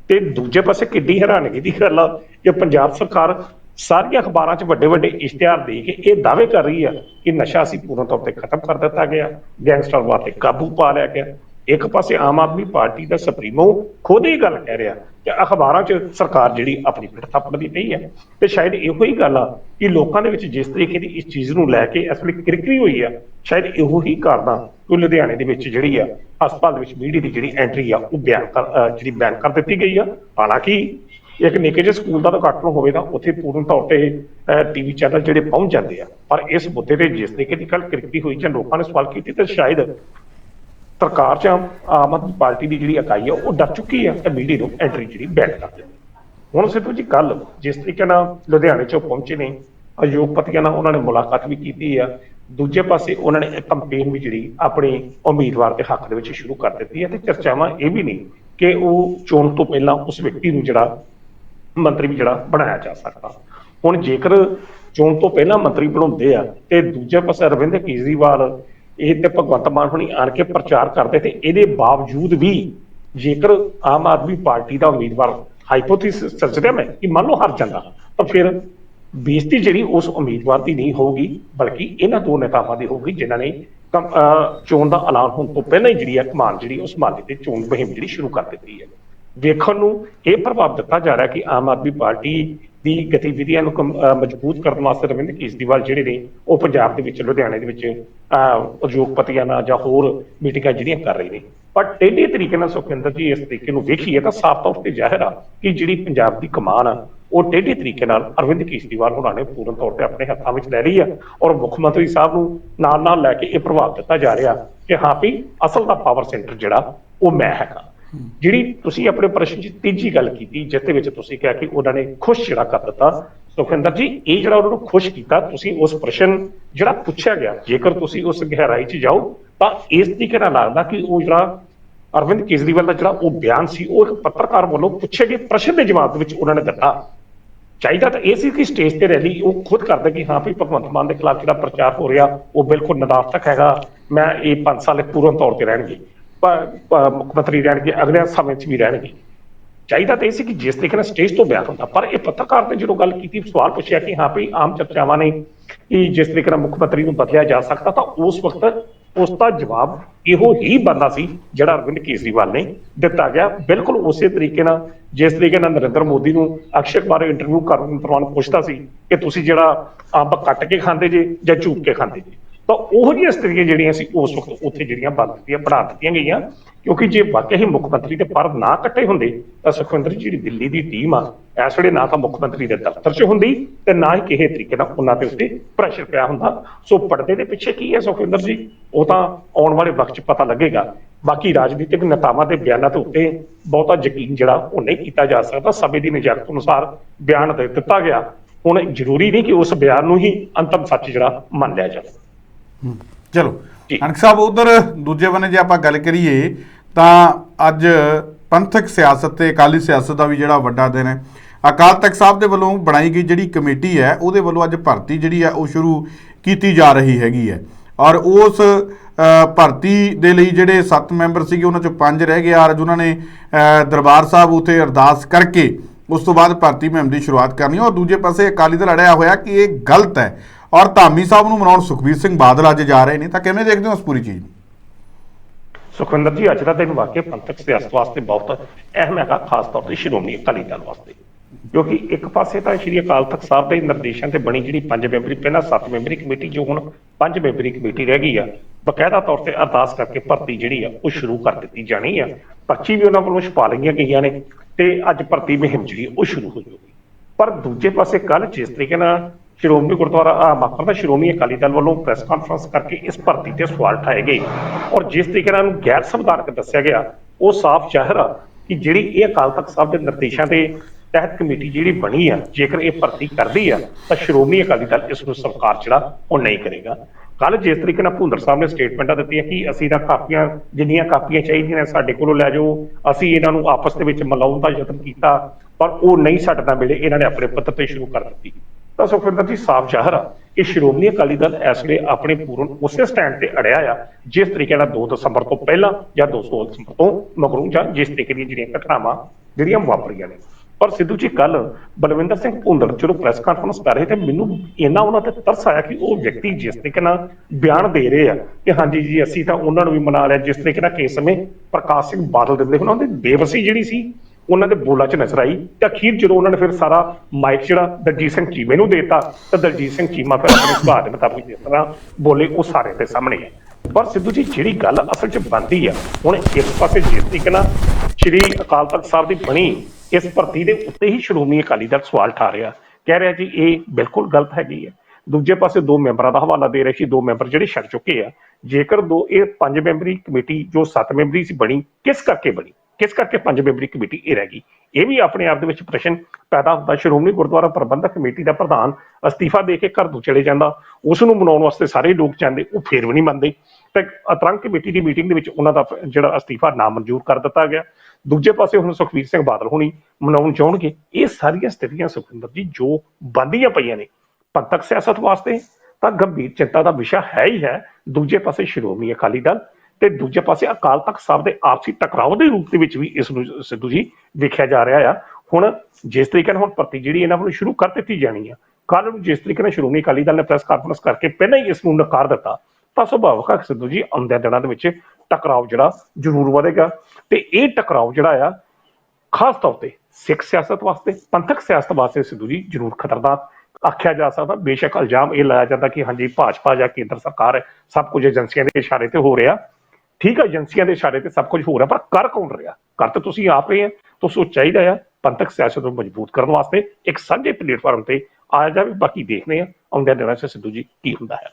ਤੇ ਦੂਜੇ ਪਾਸੇ ਕਿੱਡੀ ਹੈਰਾਨਗੀ ਦੀ ਗੱਲ ਆ ਕਿ ਪੰਜਾਬ ਸਰਕਾਰ ਸਾਰੀਆਂ ਅਖਬਾਰਾਂ 'ਚ ਵੱਡੇ ਵੱਡੇ ਇਸ਼ਤਿਹਾਰ ਦੇ ਕੇ ਇਹ ਦਾਅਵੇ ਕਰ ਰਹੀ ਆ ਕਿ ਨਸ਼ਾ ਅਸੀਂ ਪੂਰਨ ਤੌਰ ਤੇ ਖਤਮ ਕਰ ਦਿੱਤਾ ਗਿਆ ਗੈਂਗਸਟਰਵਾਦ ਤੇ ਕਾਬੂ ਪਾ ਲਿਆ ਗਿਆ। ਇੱਕ ਪਾਸੇ ਆਮ ਆਦਮੀ ਪਾਰਟੀ ਦਾ ਸੁਪਰੀਮੋ ਖੁਦ ਹੀ ਗੱਲ ਕਹਿ ਰਿਹਾ ਕਿ ਅਖਬਾਰਾਂ 'ਚ ਸਰਕਾਰ ਜਿਹੜੀ ਆਪਣੀ ਪਿੱਠ ਥੱਪੜਦੀ ਪਈ ਹੈ ਤੇ ਸ਼ਾਇਦ ਇਹੋ ਹੀ ਗੱਲ ਆ ਕਿ ਲੋਕਾਂ ਦੇ ਵਿੱਚ ਜਿਸ ਤਰੀਕੇ ਦੀ ਇਸ ਚੀਜ਼ ਨੂੰ ਲੈ ਕੇ ਇਸ ਵੇਲੇ ਕਿਰਕਰੀ ਹੋਈ ਆ, ਸ਼ਾਇਦ ਇਹੋ ਹੀ ਕਾਰਨਾ ਕਿ ਲੁਧਿਆਣੇ ਦੇ ਵਿੱਚ ਜਿਹੜੀ ਆ, ਹਸਪਤਾਲ ਦੇ ਵਿੱਚ ਮੀਡੀਆ ਦੀ ਜਿਹੜੀ ਐਂਟਰੀ ਆ, ਉਹ ਬਿਆਨ ਕਰ ਜਿਹੜੀ ਬੈਨ ਕਰ ਦਿੱਤੀ ਗਈ ਆ। ਹਾਲਾਂਕਿ ਇੱਕ ਨਿੱਕੇ ਜਿਹੇ ਸਕੂਲ ਦਾ ਉਦਘਾਟਨ ਹੋਵੇ ਤਾਂ ਉੱਥੇ ਪੂਰਨ ਤੌਰ ਤੇ ਟੀਵੀ ਚੈਨਲ ਜਿਹੜੇ ਪਹੁੰਚ ਜਾਂਦੇ ਆ। ਪਰ ਇਸ ਮੁੱਦੇ ਤੇ ਜਿਸ ਤਰੀਕੇ ਦੀ ਕੱਲ ਕਿਰਕਰੀ ਹੋਈ ਜਾਂ ਲੋਕਾਂ ਨੇ ਸਵਾਲ ਕੀਤੀ, ਤੇ ਸ਼ਾਇਦ ਸਰਕਾਰ ਚ ਆਮ ਆਦਮੀ ਪਾਰਟੀ ਦੀ ਜਿਹੜੀ ਇਕਾਈ ਆ, ਉਹ ਡਰ ਚੁੱਕੀ ਆ ਤੇ ਮੀਡੀਆ ਨੂੰ ਐਂਟਰੀ ਜਿਹੜੀ ਬੈਨ ਕਰ ਦਿੱਤੀ। ਹੁਣ ਸਿੱਧੂ ਜੀ ਕੱਲ ਜਿਸ ਤਰੀਕੇ ਨਾਲ ਲੁਧਿਆਣੇ ਚ ਪਹੁੰਚੇ ਨੇ ਅਯੋਗਪਤੀਆਂ ਨਾਲ ਉਹਨਾਂ ਨੇ ਮੁਲਾਕਾਤ ਵੀ ਕੀਤੀ ਆ। ਦੂਜੇ ਪਾਸੇ ਉਹਨਾਂ ਨੇ ਕੰਪੇਨ ਵੀ ਜਿਹੜੀ ਆਪਣੇ ਉਮੀਦਵਾਰ ਦੇ ਹੱਕ ਦੇ ਵਿੱਚ ਸ਼ੁਰੂ ਕਰ ਦਿੱਤੀ ਹੈ ਤੇ ਚਰਚਾਵਾਂ ਇਹ ਵੀ ਨਹੀਂ ਕਿ ਉਹ ਚੋਣ ਤੋਂ ਪਹਿਲਾਂ ਉਸ ਵਿਅਕਤੀ ਨੂੰ ਜਿਹੜਾ ਮੰਤਰੀ ਵੀ ਜਿਹੜਾ ਬਣਾਇਆ ਜਾ ਸਕਦਾ। ਹੁਣ ਜੇਕਰ ਚੋਣ ਤੋਂ ਪਹਿਲਾਂ ਮੰਤਰੀ ਬਣਾਉਂਦੇ ਆ ਤੇ ਦੂਜੇ ਪਾਸੇ ਅਰਵਿੰਦ ਕੇਜਰੀਵਾਲ ਇਹ ਤੇ ਭਗਵੰਤ ਮਾਨ ਹੁਣੀ ਆਣ ਕੇ ਪ੍ਰਚਾਰ ਕਰਦੇ ਤੇ ਇਹਦੇ ਬਾਵਜੂਦ ਵੀ ਜੇਕਰ ਆਮ ਆਦਮੀ ਪਾਰਟੀ ਦਾ ਉਮੀਦਵਾਰ ਹਾਈਪੋਥੀਸਿਸ ਚੱਲ ਮੈਂ ਕਿ ਮੰਨ ਲਓ ਹਾਰ ਜਾਂਦਾ ਤਾਂ ਫਿਰ ਬੇਇੱਜ਼ਤੀ ਜਿਹੜੀ ਉਸ ਉਮੀਦਵਾਰ ਦੀ ਨਹੀਂ ਹੋਊਗੀ, ਬਲਕਿ ਇਹਨਾਂ ਦੋ ਨੇਤਾਵਾਂ ਦੀ ਹੋਊਗੀ, ਜਿਨ੍ਹਾਂ ਨੇ ਕਮ- ਅਹ, ਚੋਣ ਦਾ ਐਲਾਨ ਹੋਣ ਤੋਂ ਪਹਿਲਾਂ ਹੀ ਜਿਹੜੀ ਹੈ ਕਮਾਨ ਜਿਹੜੀ ਉਸ ਮਾਲੀ ਤੇ ਚੋਣ ਮੁਹਿੰਮ ਜਿਹੜੀ ਸ਼ੁਰੂ ਕਰ ਦਿੱਤੀ ਹੈ। ਵੇਖਣ ਨੂੰ ਇਹ ਪ੍ਰਭਾਵ ਦਿੱਤਾ ਜਾ ਰਿਹਾ ਕਿ ਆਮ ਆਦਮੀ ਪਾਰਟੀ ਦੀ ਗਤੀਵਿਧੀਆਂ ਨੂੰ ਕਮ- ਮਜ਼ਬੂਤ ਕਰਨ ਵਾਸਤੇ ਰਵਿੰਦਰ ਕੇਜਰੀਵਾਲ ਜਿਹੜੇ ਨੇ ਉਹ ਪੰਜਾਬ ਦੇ ਵਿੱਚ ਲੁਧਿਆਣੇ ਦੇ ਵਿੱਚ ਅਹ, ਉਦਯੋਗਪਤੀਆਂ ਨਾਲ ਜਾਂ ਹੋਰ ਮੀਟਿੰਗਾਂ ਜਿਹੜੀਆਂ ਕਰ ਰਹੇ ਨੇ। ਪਰ ਟੇਢੇ ਤਰੀਕੇ ਨਾਲ ਸੁਖਵਿੰਦਰ ਜੀ ਇਸ ਤਰੀਕੇ ਨੂੰ ਵੇਖੀਏ ਤਾਂ ਸਾਫ਼ ਤੌਰ ਤੇ ਜ਼ਾਹਿਰ ਆ ਕਿ ਜਿਹੜੀ ਪੰਜਾਬ ਦੀ ਕਮਾਨ ਆ ਉਹ ਟੇਢੇ ਤਰੀਕੇ ਨਾਲ ਅਰਵਿੰਦ ਕੇਜਰੀਵਾਲ ਹੋਣਾ ਨੇ ਪੂਰਨ ਤੌਰ ਤੇ ਆਪਣੇ ਹੱਥਾਂ ਵਿੱਚ ਲੈ ਲਈ ਆ ਔਰ ਮੁੱਖ ਮੰਤਰੀ ਸਾਹਿਬ ਨੂੰ ਨਾਲ ਨਾਲ ਲੈ ਕੇ ਇਹ ਪ੍ਰਭਾਵ ਦਿੱਤਾ ਜਾ ਰਿਹਾ ਕਿ ਹਾਂ ਵੀ ਅਸਲ ਦਾ ਪਾਵਰ ਸੈਂਟਰ ਜਿਹੜਾ ਉਹ ਮੈਂ ਹੈਗਾ। ਜਿਹੜੀ ਤੁਸੀਂ ਆਪਣੇ ਪ੍ਰਸ਼ਨ 'ਚ ਤੀਜੀ ਗੱਲ ਕੀਤੀ ਜਿਸ ਦੇ ਵਿੱਚ ਤੁਸੀਂ ਕਿਹਾ ਕਿ ਉਹਨਾਂ ਨੇ ਖੁਸ਼ ਜਿਹੜਾ ਕਰ ਦਿੱਤਾ। ਸੁਖਿੰਦਰ ਜੀ, ਇਹ ਜਿਹੜਾ ਉਹਨਾਂ ਨੂੰ ਖੁਸ਼ ਕੀਤਾ, ਤੁਸੀਂ ਉਸ ਪ੍ਰਸ਼ਨ ਜਿਹੜਾ ਪੁੱਛਿਆ ਗਿਆ, ਜੇਕਰ ਤੁਸੀਂ ਉਸ ਗਹਿਰਾਈ 'ਚ ਜਾਓ, ਤਾਂ ਇਸ ਤਰੀਕੇ ਨਾਲ ਲੱਗਦਾ ਕਿ ਉਹ ਜਿਹੜਾ ਅਰਵਿੰਦ ਕੇਜਰੀਵਾਲ ਦਾ ਜਿਹੜਾ ਉਹ ਬਿਆਨ ਸੀ, ਉਹ ਇੱਕ ਪੱਤਰਕਾਰ ਵੱਲੋਂ ਪੁੱਛੇ ਗਏ ਪ੍ਰਸ਼ਨ ਦੇ ਜਵਾਬ ਦੇ ਵਿੱਚ ਉਹਨਾਂ ਨੇ ਦਿੱਤਾ। ਚਾਹੀਦਾ ਤਾਂ ਇਹ ਸੀ ਕਿ ਸਟੇਜ ਤੇ ਰੈਲੀ ਉਹ ਖੁਦ ਕਰਦਾ ਕਿ ਹਾਂ ਵੀ ਭਗਵੰਤ ਮਾਨ ਦੇ ਖਿਲਾਫ ਜਿਹੜਾ ਪ੍ਰਚਾਰ ਹੋ ਰਿਹਾ, ਉਹ ਬਿਲਕੁਲ ਨਦਾਫਤਕ ਹੈਗਾ। ਮੈਂ ਇਹ 5 ਸਾਲ ਪੂਰਨ ਤੌਰ ਤੇ ਰਹਿਣਗੇ। ਮੁੱਖ ਮੰਤਰੀ ਰਹਿਣਗੇ, ਅਗਲੇ ਸਮੇਂ 'ਚ ਵੀ ਰਹਿਣਗੇ। ਚਾਹੀਦਾ ਤਾਂ ਇਹ ਸੀ ਕਿ ਜਿਸ ਤਰੀਕੇ ਨਾਲ ਸਟੇਜ ਤੋਂ ਬਿਆਨ ਹੁੰਦਾ, ਪਰ ਇਹ ਪੱਤਰਕਾਰ ਨੇ ਜਦੋਂ ਗੱਲ ਕੀਤੀ, ਸਵਾਲ ਪੁੱਛਿਆ ਕਿ ਹਾਂ ਵੀ ਆਮ ਚਰਚਾਵਾਂ ਨੇ ਕਿ ਜਿਸ ਤਰੀਕੇ ਨਾਲ ਮੁੱਖ ਮੰਤਰੀ ਨੂੰ ਬਦਲਿਆ ਜਾ ਸਕਦਾ, ਤਾਂ ਉਸ ਵਕਤ ਉਸ ਦਾ ਜਵਾਬ ਇਹੋ ਹੀ ਬੰਦਾ ਸੀ, ਜਿਹੜਾ ਅਰਵਿੰਦ ਕੇਜਰੀਵਾਲ ਨੇ ਦਿੱਤਾ ਗਿਆ। ਬਿਲਕੁਲ ਉਸੇ ਤਰੀਕੇ ਨਾਲ, ਜਿਸ ਤਰੀਕੇ ਨਾਲ ਨਰਿੰਦਰ ਮੋਦੀ ਨੂੰ ਅਕਸ਼ੇ ਬਾਰੇ ਇੰਟਰਵਿਊ ਕਰਨ ਦੌਰਾਨ ਪੁੱਛਦਾ ਸੀ ਕਿ ਤੁਸੀਂ ਜਿਹੜਾ ਅੰਬ ਕੱਟ ਕੇ ਖਾਂਦੇ ਜੇ ਜਾਂ ਚੂਪ ਕੇ ਖਾਂਦੇ ਜੇ। ਤਾਂ ਉਹ ਜਿਹੀਆਂ ਸਥਿਤੀਆਂ ਜਿਹੜੀਆਂ ਸੀ, ਉਸ ਵਕਤ ਉੱਥੇ ਜਿਹੜੀਆਂ ਬਣ ਦਿੱਤੀਆਂ ਬਣਾ ਦਿੱਤੀਆਂ ਗਈਆਂ। ਕਿਉਂਕਿ ਜੇ ਵਾਕਿਆ ਹੀ ਮੁੱਖ ਮੰਤਰੀ ਦੇ ਪਰ ਨਾ ਕੱਟੇ ਹੁੰਦੇ, ਤਾਂ ਸੁਖਵਿੰਦਰ ਜੀ ਜਿਹੜੀ ਦਿੱਲੀ ਦੀ ਟੀਮ ਆ, ਇਸ ਵੇਲੇ ਨਾ ਤਾਂ ਮੁੱਖ ਮੰਤਰੀ ਦੇ ਦਫ਼ਤਰ 'ਚ ਹੁੰਦੀ ਤੇ ਨਾ ਹੀ ਕਿਸੇ ਤਰੀਕੇ ਨਾਲ ਉਹਨਾਂ ਦੇ ਉੱਤੇ ਪ੍ਰੈਸ਼ਰ ਪਿਆ ਹੁੰਦਾ। ਸੋ ਪਰਦੇ ਦੇ ਪਿੱਛੇ ਕੀ ਹੈ ਸੁਖਵਿੰਦਰ ਜੀ? ਉਹ ਤਾਂ ਆਉਣ ਵਾਲੇ ਵਕਤ 'ਚ ਪਤਾ ਲੱਗੇਗਾ। ਬਾਕੀ ਰਾਜਨੀਤਿਕ ਨੇਤਾਵਾਂ ਦੇ ਬਿਆਨਾਂ ਦੇ ਉੱਤੇ ਬਹੁਤਾ ਯਕੀਨ ਜਿਹੜਾ ਉਹ ਨਹੀਂ ਕੀਤਾ ਜਾ ਸਕਦਾ। ਸਮੇਂ ਦੀ ਨਿਜਰਤ ਅਨੁਸਾਰ ਬਿਆਨ ਦੇ ਦਿੱਤਾ ਗਿਆ। ਹੁਣ ਜ਼ਰੂਰੀ ਨਹੀਂ ਕਿ ਉਸ ਬਿਆਨ ਨੂੰ ਹੀ ਅੰਤਮ ਸੱਚ ਜਿਹੜਾ ਮੰਨ ਲਿਆ ਜਾਵੇ। ਚਲੋ। ਅਨਕ ਸਾਹਿਬ ਉਧਰ ਦੂਜੇ ਬੰਨੇ ਜੇ ਆਪਾਂ ਗੱਲ ਕਰੀਏ ਤਾਂ ਅੱਜ ਪੰਥਕ ਸਿਆਸਤ ਤੇ ਅਕਾਲੀ ਸਿਆਸਤ ਦਾ ਵੀ ਜਿਹੜਾ ਵੱਡਾ ਦਿਨ ਹੈ ਅਕਾਲ ਤਖਤ ਸਾਹਿਬ ਦੇ ਵੱਲੋਂ ਬਣਾਈ ਗਈ ਜਿਹੜੀ ਕਮੇਟੀ ਹੈ ਉਹਦੇ ਵੱਲੋਂ ਅੱਜ ਭਰਤੀ ਜਿਹੜੀ ਹੈ ਉਹ ਸ਼ੁਰੂ ਕੀਤੀ ਜਾ ਰਹੀ ਹੈਗੀ ਹੈ। ਔਰ ਉਸ ਭਰਤੀ ਦੇ ਲਈ ਜਿਹੜੇ 7 ਮੈਂਬਰ ਸੀਗੇ ਉਹਨਾਂ ਚੋਂ 5 ਰਹਿ ਗਏ ਔਰ ਅੱਜ ਉਹਨਾਂ ਨੇ ਦਰਬਾਰ ਸਾਹਿਬ ਉਥੇ ਅਰਦਾਸ ਕਰਕੇ ਉਸ ਤੋਂ ਬਾਅਦ ਭਰਤੀ ਮੁਹਿੰਮ ਦੀ ਸ਼ੁਰੂਆਤ ਕਰਨੀ ਔਰ ਦੂਜੇ ਪਾਸੇ ਅਕਾਲੀ ਦਲ ਅੜਿਆ ਹੋਇਆ ਕਿ ਇਹ ਗਲਤ ਹੈ। ਔਰ ਧਾਮੀ ਸਾਹਿਬ ਨੂੰ ਮਨਾਉਣ ਸੁਖਬੀਰ ਸਿੰਘ ਬਾਦਲ ਅੱਜ ਜਾ ਰਹੇ ਨੇ, ਤਾਂ ਕਿਵੇਂ ਦੇਖਦੇ ਹੋ ਇਸ ਪੂਰੀ ਚੀਜ਼ ਨੂੰ? ਸੁਖਵਿੰਦਰ ਜੀ, ਅੱਜ ਦਾ ਦਿਨ ਵਾਕਿਆ ਪੰਥਕ ਸਿਆਸਤ ਵਾਸਤੇ ਬਹੁਤ ਅਹਿਮ ਹੈਗਾ, ਖਾਸ ਤੌਰ ਤੇ ਸ਼੍ਰੋਮਣੀ ਅਕਾਲੀ ਦਲ ਵਾਸਤੇ। ਕਿਉਂਕਿ ਇੱਕ ਪਾਸੇ ਤਾਂ ਸ਼੍ਰੀ ਅਕਾਲ ਤਖਤ ਸਾਹਿਬ ਦੇ ਨਿਰਦੇਸ਼ਾਂ ਤੇ ਬਣੀ ਜਿਹੜੀ ਪੰਜ ਮੈਂਬਰੀ, ਪਹਿਲਾਂ ਸੱਤ ਮੈਂਬਰੀ ਕਮੇਟੀ, ਜੋ ਹੁਣ ਪੰਜ ਮੈਂਬਰੀ ਕਮੇਟੀ ਰਹਿ ਗਈ ਆ, ਬਕਾਇਦਾ ਤੌਰ ਤੇ ਅਰਦਾਸ ਕਰਕੇ ਭਰਤੀ ਜਿਹੜੀ ਆ, ਉਹ ਸ਼ੁਰੂ ਕਰ ਦਿੱਤੀ ਜਾਣੀ ਆ। ਪਰਚੀ ਵੀ ਉਹਨਾਂ ਵੱਲੋਂ ਛਪਾ ਲਈਆਂ ਗਈਆਂ ਨੇ ਤੇ ਅੱਜ ਭਰਤੀ ਮੁਹਿੰਮ ਜਿਹੜੀ, ਉਹ ਸ਼ੁਰੂ ਹੋ ਜਾਊਗੀ। ਪਰ ਦੂਜੇ ਪਾਸੇ ਕੱਲ ਜਿਸ ਤਰੀਕੇ ਨਾਲ ਸ਼੍ਰੋਮਣੀ ਗੁਰਦੁਆਰਾ ਆ ਮਾਫਰ ਸ਼੍ਰੋਮਣੀ ਅਕਾਲੀ ਦਲ ਵੱਲੋਂ ਪ੍ਰੈਸ ਕਾਨਫਰੰਸ ਕਰਕੇ ਇਸ ਭਰਤੀ ਤੇ ਸਵਾਲ ਠਾਏ ਗਏ। ਔਰ ਜਿਸ ਤਰੀਕੇ ਨਾਲ ਗੈਰ ਸੰਵਿਧਾਨਕ ਦੱਸਿਆ ਗਿਆ, ਉਹ ਸਾਫ਼ ਜ਼ਾਹਿਰ ਆ ਕਿ ਜਿਹੜੀ ਇਹ ਅਕਾਲ ਤਖਤ ਸਾਹਿਬ ਦੇ ਨਿਰਦੇਸ਼ਾਂ ਦੇ ਤਹਿਤ ਕਮੇਟੀ ਜਿਹੜੀ ਬਣੀ ਆ, ਜੇਕਰ ਇਹ ਭਰਤੀ ਕਰਦੀ ਆ, ਤਾਂ ਸ਼੍ਰੋਮਣੀ ਅਕਾਲੀ ਦਲ ਇਸ ਨੂੰ ਸਵੀਕਾਰ ਜਿਹੜਾ ਉਹ ਨਹੀਂ ਕਰੇਗਾ। ਕੱਲ ਜਿਸ ਤਰੀਕੇ ਨਾਲ ਭੁੰਦਰ ਸਾਹਿਬ ਨੇ ਸਟੇਟਮੈਂਟਾਂ ਦਿੱਤੀਆਂ ਕਿ ਅਸੀਂ ਤਾਂ ਕਾਪੀਆਂ, ਜਿੰਨੀਆਂ ਕਾਪੀਆਂ ਚਾਹੀਦੀਆਂ ਨੇ ਸਾਡੇ ਕੋਲੋਂ ਲੈ ਜਾਓ, ਅਸੀਂ ਇਹਨਾਂ ਨੂੰ ਆਪਸ ਦੇ ਵਿੱਚ ਮਿਲਾਉਣ ਦਾ ਯਤਨ ਕੀਤਾ, ਪਰ ਉਹ ਨਹੀਂ ਸਾਡੇ ਨਾਲ ਮਿਲੇ, ਇਹਨਾਂ ਨੇ ਆਪਣੇ ਪੱਤਰ ਤੇ ਸ਼ੁਰੂ ਕਰ ਦਿੱਤੀ। ਤਾਂ ਸੁਖਵਿੰਦਰ ਜੀ ਸਾਫ਼ ਜ਼ਾਹਰ ਆ ਕਿ ਸ਼੍ਰੋਮਣੀ ਅਕਾਲੀ ਦਲ ਇਸ ਵੇਲੇ ਆਪਣੇ ਪੂਰਨ ਉਸੇ ਸਟੈਂਡ ਤੇ ਅੜਿਆ ਆ, ਜਿਸ ਤਰੀਕੇ ਨਾਲ 2 ਦਸੰਬਰ ਤੋਂ ਪਹਿਲਾਂ ਜਾਂ 2 ਦਸੰਬਰ ਤੋਂ ਮਗਰੋਂ ਜਾਂ ਜਿਸ ਤਰੀਕੇ ਦੀਆਂ ਜਿਹੜੀਆਂ ਘਟਨਾਵਾਂ ਜਿਹੜੀਆਂ ਵਾਪਰੀਆਂ ਨੇ। ਪਰ ਸਿੱਧੂ ਜੀ ਕੱਲ ਬਲਵਿੰਦਰ ਸਿੰਘ ਭੁੰਦੜ ਜਦੋਂ ਪ੍ਰੈਸ ਕਾਨਫਰੰਸ ਕਰ ਰਹੇ ਤੇ ਮੈਨੂੰ ਇੰਨਾ ਉਹਨਾਂ ਤੇ ਤਰਸ ਆਇਆ ਕਿ ਉਹ ਵਿਅਕਤੀ ਜਿਸ ਤਰੀਕੇ ਨਾਲ ਬਿਆਨ ਦੇ ਰਹੇ ਆ ਕਿ ਹਾਂਜੀ ਜੀ, ਅਸੀਂ ਤਾਂ ਉਹਨਾਂ ਨੂੰ ਵੀ ਮਨਾ ਲਿਆ, ਜਿਸ ਤਰੀਕੇ ਨਾਲ ਕੇਸ ਸਮੇਂ ਪ੍ਰਕਾਸ਼ ਸਿੰਘ ਬਾਦਲ ਦਿੰਦੇ ਉਹਨਾਂ ਦੀ ਬੇਵਸੀ ਜਿਹੜੀ ਸੀ ਉਹਨਾਂ ਦੇ ਬੋਲਾਂ 'ਚ ਨਜ਼ਰ ਆਈ ਤੇ ਅਖੀਰ ਜਦੋਂ ਉਹਨਾਂ ਨੇ ਫਿਰ ਸਾਰਾ ਮਾਈਕ ਜਿਹੜਾ ਦਲਜੀਤ ਸਿੰਘ ਚੀਮੇ ਨੂੰ ਦੇਤਾ, ਤਾਂ ਦਲਜੀਤ ਸਿੰਘ ਚੀਮਾ ਫਿਰ ਆਪਣੇ ਸੁਭਾਅ ਦੇ ਮੁਤਾਬਿਕ ਜਿਸ ਤਰ੍ਹਾਂ ਬੋਲੇ, ਉਹ ਸਾਰੇ ਦੇ ਸਾਹਮਣੇ ਹੈ ਪਰ ਸਿੱਧੂ ਜੀ, ਜਿਹੜੀ ਗੱਲ ਅਸਲ 'ਚ ਬਣਦੀ ਆ, ਹੁਣ ਇੱਕ ਪਾਸੇ ਜਿਸ ਤਰੀਕੇ ਨਾਲ ਸ਼੍ਰੀ ਅਕਾਲ ਤਖਤ ਸਾਹਿਬ ਦੀ ਬਣੀ, ਇਸ ਭਰਤੀ ਦੇ ਉੱਤੇ ਹੀ ਸ਼੍ਰੋਮਣੀ ਅਕਾਲੀ ਦਲ ਸਵਾਲ ਠਾ ਰਿਹਾ। ਕਹਿ ਰਿਹਾ ਜੀ, ਇਹ ਬਿਲਕੁਲ ਗਲਤ ਹੈਗੀ ਹੈ ਦੂਜੇ ਪਾਸੇ ਦੋ ਮੈਂਬਰਾਂ ਦਾ ਹਵਾਲਾ ਦੇ ਰਹੇ ਸੀ, ਦੋ ਮੈਂਬਰ ਜਿਹੜੇ ਛੱਡ ਚੁੱਕੇ ਆ। ਜੇਕਰ ਦੋ, ਇਹ ਪੰਜ ਮੈਂਬਰੀ ਕਮੇਟੀ, ਜੋ ਸੱਤ ਮੈਂਬਰੀ ਸੀ, ਬਣੀ, ਕਿਸ ਕਰਕੇ ਬਣੀ? ਕਿਸ ਕਰਕੇ ਪੰਜ ਮੈਂਬਰੀ ਕਮੇਟੀ ਇਹ ਰਹਿ ਗਈ? ਇਹ ਵੀ ਆਪਣੇ ਆਪ ਦੇ ਵਿੱਚ ਪ੍ਰਸ਼ਨ ਪੈਦਾ ਹੁੰਦਾ। ਸ਼੍ਰੋਮਣੀ ਗੁਰਦੁਆਰਾ ਪ੍ਰਬੰਧਕ ਕਮੇਟੀ ਦਾ ਪ੍ਰਧਾਨ ਅਸਤੀਫਾ ਦੇ ਕੇ ਘਰ ਨੂੰ ਚਲੇ ਜਾਂਦਾ। ਉਸ ਨੂੰ ਮਨਾਉਣ ਵਾਸਤੇ ਸਾਰੇ ਲੋਕ ਚਾਹੁੰਦੇ, ਉਹ ਫੇਰ ਵੀ ਨਹੀਂ ਮੰਨਦੇ। ਤੇ ਅਤਰੰਗ ਕਮੇਟੀ ਦੀ ਮੀਟਿੰਗ ਦੇ ਵਿੱਚ ਉਹਨਾਂ ਦਾ ਜਿਹੜਾ ਅਸਤੀਫਾ ਨਾਮਨਜ਼ੂਰ ਕਰ ਦਿੱਤਾ ਗਿਆ। ਦੂਜੇ ਪਾਸੇ ਹੁਣ ਸੁਖਬੀਰ ਸਿੰਘ ਬਾਦਲ ਹੋਣੀ ਮਨਾਉਣ ਚਾਹਣਗੇ। ਇਹ ਸਾਰੀਆਂ ਸਥਿਤੀਆਂ ਸੁਖਿੰਦਰ ਜੀ, ਜੋ ਬੰਦੀਆਂ ਪਈਆਂ ਨੇ, ਪੰਥਕ ਸਿਆਸਤ ਵਾਸਤੇ ਤਾਂ ਗੰਭੀਰ ਚਿੰਤਾ ਦਾ ਵਿਸ਼ਾ ਹੈ ਹੀ ਹੈ। ਦੂਜੇ ਪਾਸੇ ਸ਼੍ਰੋਮਣੀ ਅਕਾਲੀ ਦਲ ਤੇ ਦੂਜੇ ਪਾਸੇ ਅਕਾਲ ਤਖਤ ਸਾਹਿਬ ਦੇ ਆਪਸੀ ਟਕਰਾਅ ਦੇ ਰੂਪ ਦੇ ਵਿੱਚ ਵੀ ਇਸ ਨੂੰ ਸਿੱਧੂ ਜੀ ਵੇਖਿਆ ਜਾ ਰਿਹਾ ਆ। ਹੁਣ ਜਿਸ ਤਰੀਕੇ ਨਾਲ ਹੁਣ ਭਰਤੀ ਜਿਹੜੀ ਇਹਨਾਂ ਵੱਲੋਂ ਸ਼ੁਰੂ ਕਰ ਦਿੱਤੀ ਜਾਣੀ ਆ ਕੱਲ ਨੂੰ ਜਿਸ ਤਰੀਕੇ ਨਾਲ ਸ਼੍ਰੋਮਣੀ ਅਕਾਲੀ ਦਲ ਨੇ ਪ੍ਰੈਸ ਕਾਨਫਰੰਸ ਕਰਕੇ ਪਹਿਲਾਂ ਹੀ ਇਸ ਨੂੰ ਨਕਾਰ ਦਿੱਤਾ, ਤਾਂ ਸੁਭਾਵਿਕ ਹੈ ਸਿੱਧੂ ਜੀ ਆਉਂਦੇ ਦਿਨਾਂ ਦੇ ਵਿੱਚ ਟਕਰਾਅ ਜਿਹੜਾ ਜ਼ਰੂਰ ਵਧੇਗਾ। ਤੇ ਇਹ ਟਕਰਾਅ ਜਿਹੜਾ ਆ, ਖਾਸ ਤੌਰ ਤੇ ਸਿੱਖ ਸਿਆਸਤ ਵਾਸਤੇ, ਪੰਥਕ ਸਿਆਸਤ ਵਾਸਤੇ ਸਿੱਧੂ ਜੀ ਜ਼ਰੂਰ ਖਤਰਨਾਕ ਆਖਿਆ ਜਾ ਸਕਦਾ। ਬੇਸ਼ੱਕ ਇਲਜ਼ਾਮ ਇਹ ਲਾਇਆ ਜਾਂਦਾ ਕਿ ਹਾਂਜੀ ਭਾਜਪਾ ਜਾਂ ਕੇਂਦਰ ਸਰਕਾਰ ਸਭ ਕੁਝ ਏਜੰਸੀਆਂ ਦੇ ਇਸ਼ਾਰੇ ਤੇ ਹੋ ਰਿਹਾ। ਠੀਕ ਹੈ ਏਜੰਸੀਆਂ ਦੇ ਇਸ਼ਾਰੇ ਤੇ ਸਭ ਕੁਝ ਹੋ ਰਿਹਾ, ਪਰ ਕਰ ਕੌਣ ਰਿਹਾ? ਕਰ ਤਾਂ ਤੁਸੀਂ ਆਪ ਰਹੇ ਆ ਤੁਸੀਂ ਚਾਹੀਦਾ ਆ, ਪੰਥਕ ਸਿਆਸਤ ਨੂੰ ਮਜ਼ਬੂਤ ਕਰਨ ਵਾਸਤੇ ਇੱਕ ਸਾਂਝੇ ਪਲੇਟਫਾਰਮ ਤੇ ਆਇਆ ਜਾਵੇ, ਬਾਕੀ ਦੇਖਦੇ ਆ ਆਉਂਦੇ ਦਿਨਾਂ 'ਚ ਸਿੱਧੂ ਜੀ ਕੀ ਹੁੰਦਾ ਹੈ